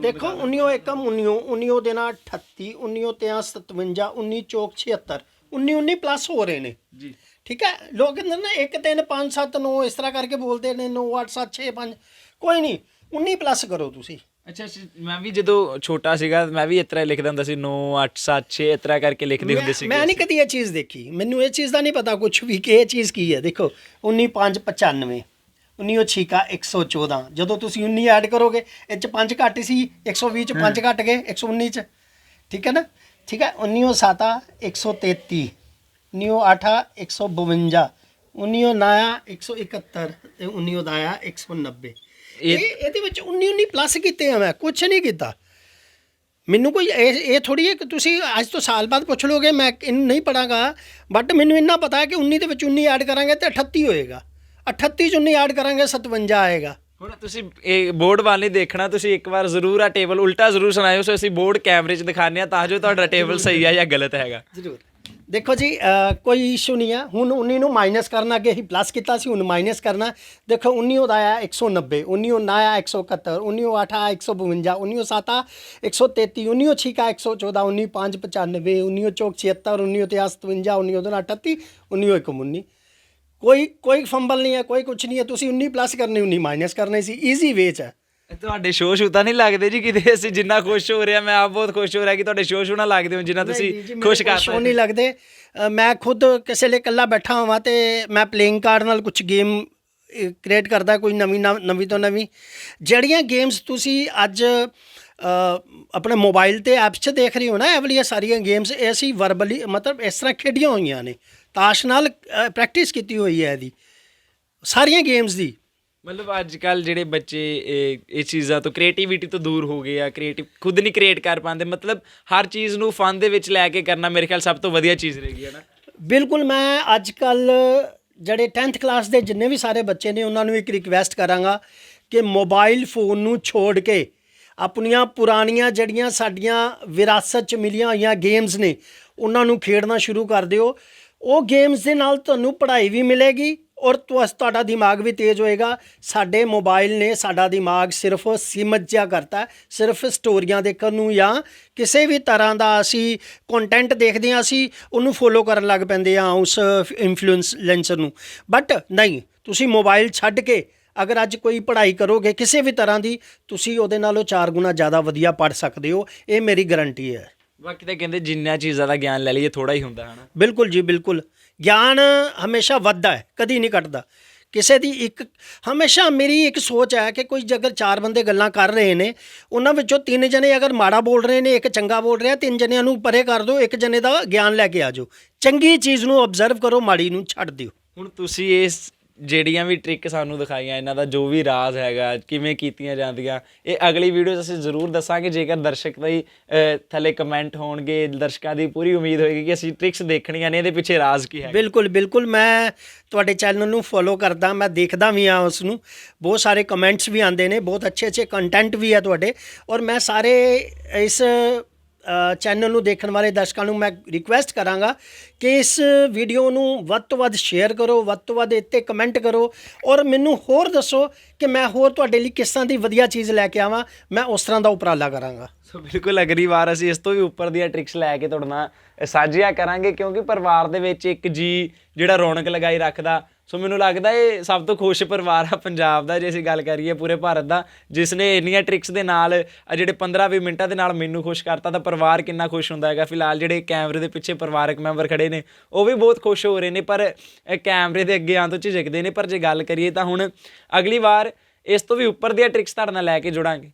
ਦੇਖੋ 19 ਏਕਮ 19 19 ਦੇ ਨਾਲ 38 19 ਤੇ 57 19 ਚੌਕ 76 19 19 ਪਲੱਸ ਹੋ ਰਹੇ ਨੇ। ਜੀ। ਠੀਕ ਹੈ? ਲੋਕ ਕਹਿੰਦੇ ਨੇ 1 3 5 7 9 ਇਸ ਤਰ੍ਹਾਂ ਕਰਕੇ ਬੋਲਦੇ ਨੇ 9 8 7 6 5 ਕੋਈ ਨਹੀਂ 19 ਪਲੱਸ ਕਰੋ ਤੁਸੀਂ। ਅੱਛਾ ਅੱਛਾ, ਮੈਂ ਵੀ ਜਦੋਂ ਛੋਟਾ ਸੀਗਾ ਮੈਂ ਵੀ ਇਸ ਤਰ੍ਹਾਂ ਹੀ ਲਿਖਦਾ ਹੁੰਦਾ ਸੀ 9 8 7 6 ਇਸ ਤਰ੍ਹਾਂ ਕਰਕੇ ਲਿਖਦੇ ਹੁੰਦੇ ਸੀ ਮੈਂ ਨਹੀਂ ਕਦੀ ਇਹ ਚੀਜ਼ ਦੇਖੀ। ਮੈਨੂੰ ਇਹ ਚੀਜ਼ ਦਾ ਨਹੀਂ ਪਤਾ ਕੁਝ ਵੀ ਕਿ ਇਹ ਚੀਜ਼ ਕੀ ਹੈ। ਦੇਖੋ 19 5 95 19 ਛੀਕਾ 114 ਜਦੋਂ ਤੁਸੀਂ 19 ਐਡ ਕਰੋਗੇ ਇਹ ਚ 5 ਘੱਟ ਸੀ 120 ਚ 5 ਘੱਟ ਗਏ 119 ਚ। ਠੀਕ ਹੈ ਨਾ? ਠੀਕ ਹੈ? 19 7 133 19 8 152 19 9 171 ਤੇ 19 ਦਾਇਆ 190 ਇਹ ਇਹਦੇ ਵਿੱਚ 19 19 ਪਲੱਸ ਕੀਤੇ ਆ ਮੈਂ ਕੁਝ ਨਹੀਂ ਕੀਤਾ। ਮੈਨੂੰ ਕੋਈ ਇਹ ਇਹ ਥੋੜੀ ਹੈ ਕਿ ਤੁਸੀਂ ਅੱਜ ਤੋਂ ਸਾਲ ਬਾਅਦ ਪੁੱਛ ਲੋਗੇ ਮੈਂ ਇਹਨੂੰ ਨਹੀਂ ਪੜਾਂਗਾ ਬਟ ਮੈਨੂੰ ਇੰਨਾ ਪਤਾ ਹੈ ਕਿ 19 ਦੇ ਵਿੱਚ 19 ਐਡ ਕਰਾਂਗੇ ਤੇ 38 ਹੋਏਗਾ। 38 ਚ 19 ਐਡ ਕਰਾਂਗੇ 57 ਆਏਗਾ। ਹੁਣ ਤੁਸੀਂ ਇਹ ਬੋਰਡ ਵੱਲ ਨਹੀਂ ਦੇਖਣਾ ਤੁਸੀਂ ਇੱਕ ਵਾਰ ਜ਼ਰੂਰ ਆ ਟੇਬਲ ਉਲਟਾ ਜ਼ਰੂਰ ਸੁਣਾਇਓ ਸੋ ਅਸੀਂ ਬੋਰਡ ਕੈਮਰੇ 'ਚ ਦਿਖਾਉਂਦੇ ਆ ਤਾਂ ਜੋ ਤੁਹਾਡਾ ਟੇਬਲ ਸਹੀ ਆ ਜਾਂ ਗਲਤ ਹੈਗਾ। ਜ਼ਰੂਰ। ਦੇਖੋ ਜੀ ਕੋਈ ਇਸ਼ੂ ਨਹੀਂ ਹੈ ਹੁਣ 19 ਨੂੰ ਮਾਈਨਸ ਕਰਨਾ, ਅੱਗੇ ਹੀ ਪਲੱਸ ਕੀਤਾ ਸੀ, ਹੁਣ ਮਾਈਨਸ ਕਰਨਾ। ਦੇਖੋ 19 ਉਹਦਾ ਆਇਆ 190 19 ਉਹ ਆਇਆ 171 19 ਉਹ 8 ਆਇਆ 152 19 ਉਹ 7 133 19 ਉਹ 6 114 19 5 95 19 ਉਹ ਚੌਕ 76 19 ਤੇ 57 19 ਉਹਦੇ ਨਾਲ 38 19 ਉਹ 19 ਕੋਈ ਕੋਈ ਫੰਬਲ ਨਹੀਂ ਹੈ ਕੋਈ ਕੁਝ ਨਹੀਂ ਹੈ ਤੁਸੀਂ 19 ਪਲੱਸ ਕਰਨੇ 19 ਮਾਈਨਸ ਕਰਨੇ ਸੀ। ਈਜ਼ੀ ਵੇ ਚ ਹੈ ਤੁਹਾਡੇ ਸ਼ੋਅ ਸ਼ੂ ਤਾਂ ਨਹੀਂ ਲੱਗਦੇ ਜੀ ਕਿਤੇ? ਅਸੀਂ ਜਿੰਨਾ ਖੁਸ਼ ਹੋ ਰਿਹਾ ਮੈਂ ਆਪ ਬਹੁਤ ਖੁਸ਼ ਹੋ ਰਿਹਾ ਕਿ ਤੁਹਾਡੇ ਸ਼ੋਅ ਸ਼ੂ ਨਾ ਲੱਗਦੇ ਹੋ ਜਿੰਨਾ ਤੁਸੀਂ ਖੁਸ਼ ਕੋਲ ਕਰ ਸ਼ੋਅ ਨਹੀਂ ਲੱਗਦੇ। ਮੈਂ ਖੁਦ ਕਿਸੇ ਲਈ ਇਕੱਲਾ ਬੈਠਾ ਹਾਂ ਤੇ ਮੈਂ ਪਲੇਇੰਗ ਕਾਰਡ ਨਾਲ ਕੁਝ ਗੇਮ ਕ੍ਰੀਏਟ ਕਰਦਾ ਕੋਈ ਨਵੀਂ ਨਵ- ਤੋਂ ਨਵੀਂ। ਜਿਹੜੀਆਂ ਗੇਮਸ ਤੁਸੀਂ ਅੱਜ ਆਪਣੇ ਮੋਬਾਈਲ ਤੇ ਐਪਸ 'ਚ ਦੇਖ ਰਹੇ ਹੋ ਨਾ ਇਹ ਵਾਲੀਆਂ ਸਾਰੀਆਂ ਗੇਮਸ ਅਸੀਂ ਵਰਬਲੀ ਮਤਲਬ ਇਸ ਤਰ੍ਹਾਂ ਖੇਡੀਆਂ ਹੋਈਆਂ ਨੇ। ਤਾਸ਼ ਨਾਲ ਪ੍ਰੈਕਟਿਸ ਕੀਤੀ ਹੋਈ ਹੈ ਇਹਦੀ। ਸਾਰੀਆਂ ਗੇਮਸ ਦੀ। ਮਤਲਬ ਅੱਜ ਕੱਲ ਜਿਹੜੇ ਬੱਚੇ, ਇਹ ਇਹ ਚੀਜ਼ਾਂ ਤੋਂ ਕ੍ਰੀਏਟੀਵਿਟੀ ਤੋਂ ਦੂਰ ਹੋ ਗਏ ਆ ਕ੍ਰੀਏਟਿਵ ਖੁਦ ਨਹੀਂ ਕ੍ਰੀਏਟ ਕਰ ਪਾਉਂਦੇ। ਮਤਲਬ ਹਰ ਚੀਜ਼ ਨੂੰ ਫਨ ਦੇ ਵਿੱਚ ਲੈ ਕੇ ਕਰਨਾ ਮੇਰੇ ਖਿਆਲ ਸਭ ਤੋਂ ਵਧੀਆ ਚੀਜ਼ ਰਹੇਗੀ, ਹੈ ਨਾ? ਬਿਲਕੁਲ, ਮੈਂ ਅੱਜ ਕੱਲ ਜਿਹੜੇ 10th ਕਲਾਸ ਦੇ ਜਿੰਨੇ ਵੀ ਸਾਰੇ ਬੱਚੇ ਨੇ, ਉਹਨਾਂ ਨੂੰ ਇੱਕ ਰਿਕਵੈਸਟ ਕਰਾਂਗਾ ਕਿ ਮੋਬਾਈਲ ਫੋਨ ਨੂੰ ਛੋੜ ਕੇ ਆਪਣੀਆਂ ਪੁਰਾਣੀਆਂ ਜਿਹੜੀਆਂ ਸਾਡੀਆਂ ਵਿਰਾਸਤ ਚ ਮਿਲੀਆਂ ਹੋਈਆਂ ਗੇਮਸ ਨੇ, ਉਹਨਾਂ ਨੂੰ ਖੇਡਣਾ ਸ਼ੁਰੂ ਕਰ ਦਿਓ। ਉਹ ਗੇਮਸ ਦੇ ਨਾਲ ਤੁਹਾਨੂੰ ਪੜ੍ਹਾਈ ਵੀ ਮਿਲੇਗੀ ਔਰ ਤੁਸ- ਤੁਹਾਡਾ ਦਿਮਾਗ ਵੀ ਤੇਜ਼ ਹੋਏਗਾ। ਸਾਡੇ ਮੋਬਾਈਲ ਨੇ ਸਾਡਾ ਦਿਮਾਗ ਸਿਰਫ ਸੀਮਤ ਜਿਹਾ ਕਰਤਾ। ਸਿਰਫ ਸਟੋਰੀਆਂ ਦੇਖਣ ਨੂੰ ਜਾਂ ਕਿਸੇ ਵੀ ਤਰ੍ਹਾਂ ਦਾ ਅਸੀਂ ਕੰਟੈਂਟ ਦੇਖਦੇ ਹਾਂ ਅਸੀਂ ਉਹਨੂੰ ਫੋਲੋ ਕਰਨ ਲੱਗ ਪੈਂਦੇ ਹਾਂ ਉਸ ਇਨਫਲੂਐਂਸਰ ਨੂੰ। ਬਟ ਨਹੀਂ ਤੁਸੀਂ ਮੋਬਾਈਲ ਛੱਡ ਕੇ ਅਗਰ ਅੱਜ ਕੋਈ ਪੜ੍ਹਾਈ ਕਰੋਗੇ ਕਿਸੇ ਵੀ ਤਰ੍ਹਾਂ ਦੀ ਤੁਸੀਂ ਉਹਦੇ ਨਾਲੋਂ ਚਾਰ ਗੁਣਾ ਜ਼ਿਆਦਾ ਵਧੀਆ ਪੜ੍ਹ ਸਕਦੇ ਹੋ। ਇਹ ਮੇਰੀ ਗਾਰੰਟੀ ਹੈ। ਬਾਕੀ ਤਾਂ ਕਹਿੰਦੇ ਜਿੰਨਾ ਚੀਜ਼ਾਂ ਦਾ ਗਿਆਨ ਲੈ ਲਈਏ ਥੋੜਾ ਹੀ ਹੁੰਦਾ ਹੈ ਨਾ ਬਿਲਕੁਲ ਜੀ ਬਿਲਕੁਲ। ਗਿਆਨ ਹਮੇਸ਼ਾ ਵੱਧਦਾ ਹੈ, ਕਦੀ ਨਹੀਂ ਘਟਦਾ। ਕਿਸੇ ਦੀ ਇੱਕ, ਹਮੇਸ਼ਾ ਮੇਰੀ ਇੱਕ ਸੋਚ ਹੈ ਕਿ ਕੋਈ ਜੇਕਰ ਚਾਰ ਬੰਦੇ ਗੱਲਾਂ ਕਰ ਰਹੇ ਨੇ, ਉਹਨਾਂ ਵਿੱਚੋਂ ਤਿੰਨ ਜਣੇ ਅਗਰ ਮਾੜਾ ਬੋਲ ਰਹੇ ਨੇ, ਇੱਕ ਚੰਗਾ ਬੋਲ ਰਿਹਾ, ਤਿੰਨ ਜਣਿਆਂ ਨੂੰ ਪਰੇ ਕਰ ਦਿਓ, ਇੱਕ ਜਣੇ ਦਾ ਗਿਆਨ ਲੈ ਕੇ ਆ ਜਾਓ। ਚੰਗੀ ਚੀਜ਼ ਨੂੰ ਆਬਜ਼ਰਵ ਕਰੋ, ਮਾੜੀ ਨੂੰ ਛੱਡ ਦਿਓ। ਹੁਣ ਤੁਸੀਂ ਇਸ ਜਿਹੜੀਆਂ ਵੀ ਟ੍ਰਿਕ ਸਾਨੂੰ ਦਿਖਾਈਆਂ, ਇਹਨਾਂ ਦਾ ਜੋ ਵੀ ਰਾਜ਼ ਹੈਗਾ, ਕਿਵੇਂ ਕੀਤੀਆਂ ਜਾਂਦੀਆਂ, ਇਹ ਅਗਲੀ ਵੀਡੀਓ 'ਚ ਅਸੀਂ ਜ਼ਰੂਰ ਦੱਸਾਂਗੇ। ਜੇਕਰ ਦਰਸ਼ਕ ਦਾ ਹੀ ਥੱਲੇ ਕਮੈਂਟ ਹੋਣਗੇ, ਦਰਸ਼ਕਾਂ ਦੀ ਪੂਰੀ ਉਮੀਦ ਹੋਏਗੀ ਕਿ ਅਸੀਂ ਟ੍ਰਿਕਸ ਦੇਖਣੀਆਂ ਨੇ, ਇਹਦੇ ਪਿੱਛੇ ਰਾਜ਼ ਕੀ ਹੈ ਬਿਲਕੁਲ ਬਿਲਕੁਲ। ਮੈਂ ਤੁਹਾਡੇ ਚੈਨਲ ਨੂੰ ਫੋਲੋ ਕਰਦਾ, ਮੈਂ ਦੇਖਦਾ ਵੀ ਆ ਉਸ ਨੂੰ ਬਹੁਤ ਸਾਰੇ ਕਮੈਂਟਸ ਵੀ ਆਉਂਦੇ ਨੇ, ਬਹੁਤ ਅੱਛੇ ਅੱਛੇ ਕੰਟੈਂਟ ਵੀ ਹੈ ਤੁਹਾਡੇ। ਔਰ ਮੈਂ ਸਾਰੇ ਇਸ ਚੈਨਲ ਨੂੰ ਦੇਖਣ ਵਾਲੇ ਦਰਸ਼ਕਾਂ ਨੂੰ ਮੈਂ ਰਿਕੁਐਸਟ ਕਰਾਂਗਾ ਕਿ ਇਸ ਵੀਡੀਓ ਨੂੰ ਵੱਧ ਤੋਂ ਵੱਧ ਸ਼ੇਅਰ ਕਰੋ, ਵੱਧ ਤੋਂ ਵੱਧ ਇੱਥੇ ਕਮੈਂਟ ਕਰੋ ਔਰ ਮੈਨੂੰ ਹੋਰ ਦੱਸੋ ਕਿ ਮੈਂ ਹੋਰ ਤੁਹਾਡੇ ਲਈ ਕਿਸ ਤਰ੍ਹਾਂ ਦੀ ਵਧੀਆ ਚੀਜ਼ ਲੈ ਕੇ ਆਵਾਂ, ਮੈਂ ਉਸ ਤਰ੍ਹਾਂ ਦਾ ਉਪਰਾਲਾ ਕਰਾਂਗਾ। ਸੋ ਬਿਲਕੁਲ ਅਗਲੀ ਵਾਰ ਅਸੀਂ ਇਸ ਤੋਂ ਵੀ ਉੱਪਰ ਦੀਆਂ ਟ੍ਰਿਕਸ ਲੈ ਕੇ ਤੁਹਾਡੇ ਨਾਲ ਸਾਂਝੀਆਂ ਕਰਾਂਗੇ ਕਿਉਂਕਿ ਪਰਿਵਾਰ ਦੇ ਵਿੱਚ ਇੱਕ ਜੀ ਜਿਹੜਾ ਰੌਣਕ ਲਗਾਈ ਰੱਖਦਾ ਸੋ ਮੈਨੂੰ ਲੱਗਦਾ ਇਹ ਸਭ ਤੋਂ ਖੁਸ਼ ਪਰਿਵਾਰ ਆ ਪੰਜਾਬ ਦਾ, ਜੇ ਅਸੀਂ ਗੱਲ ਕਰੀਏ ਪੂਰੇ ਭਾਰਤ ਦਾ ਜਿਸ ਨੇ ਇੰਨੀਆਂ ਟ੍ਰਿਕਸ ਦੇ ਨਾਲ, ਆਹ ਜਿਹੜੇ 15-20 ਮਿੰਟਾਂ ਦੇ ਨਾਲ ਮੈਨੂੰ ਖੁਸ਼ ਕਰਤਾ, ਤਾਂ ਪਰਿਵਾਰ ਕਿੰਨਾ ਖੁਸ਼ ਹੁੰਦਾ ਹੈਗਾ। ਫਿਲਹਾਲ ਜਿਹੜੇ ਕੈਮਰੇ ਦੇ ਪਿੱਛੇ ਪਰਿਵਾਰਕ ਮੈਂਬਰ ਖੜੇ ਨੇ, ਉਹ ਵੀ ਬਹੁਤ ਖੁਸ਼ ਹੋ ਰਹੇ ਨੇ, ਪਰ ਕੈਮਰੇ ਦੇ ਅੱਗੇ ਆਉਣ ਤੋਂ ਝਿਜਕਦੇ ਨੇ। ਪਰ ਜੇ ਗੱਲ ਕਰੀਏ ਤਾਂ ਹੁਣ ਅਗਲੀ ਵਾਰ ਇਸ ਤੋਂ ਵੀ ਉੱਪਰ ਦੀਆਂ ਟ੍ਰਿਕਸ ਤੁਹਾਡੇ ਨਾਲ ਲੈ ਕੇ ਜੁੜਾਂਗੇ।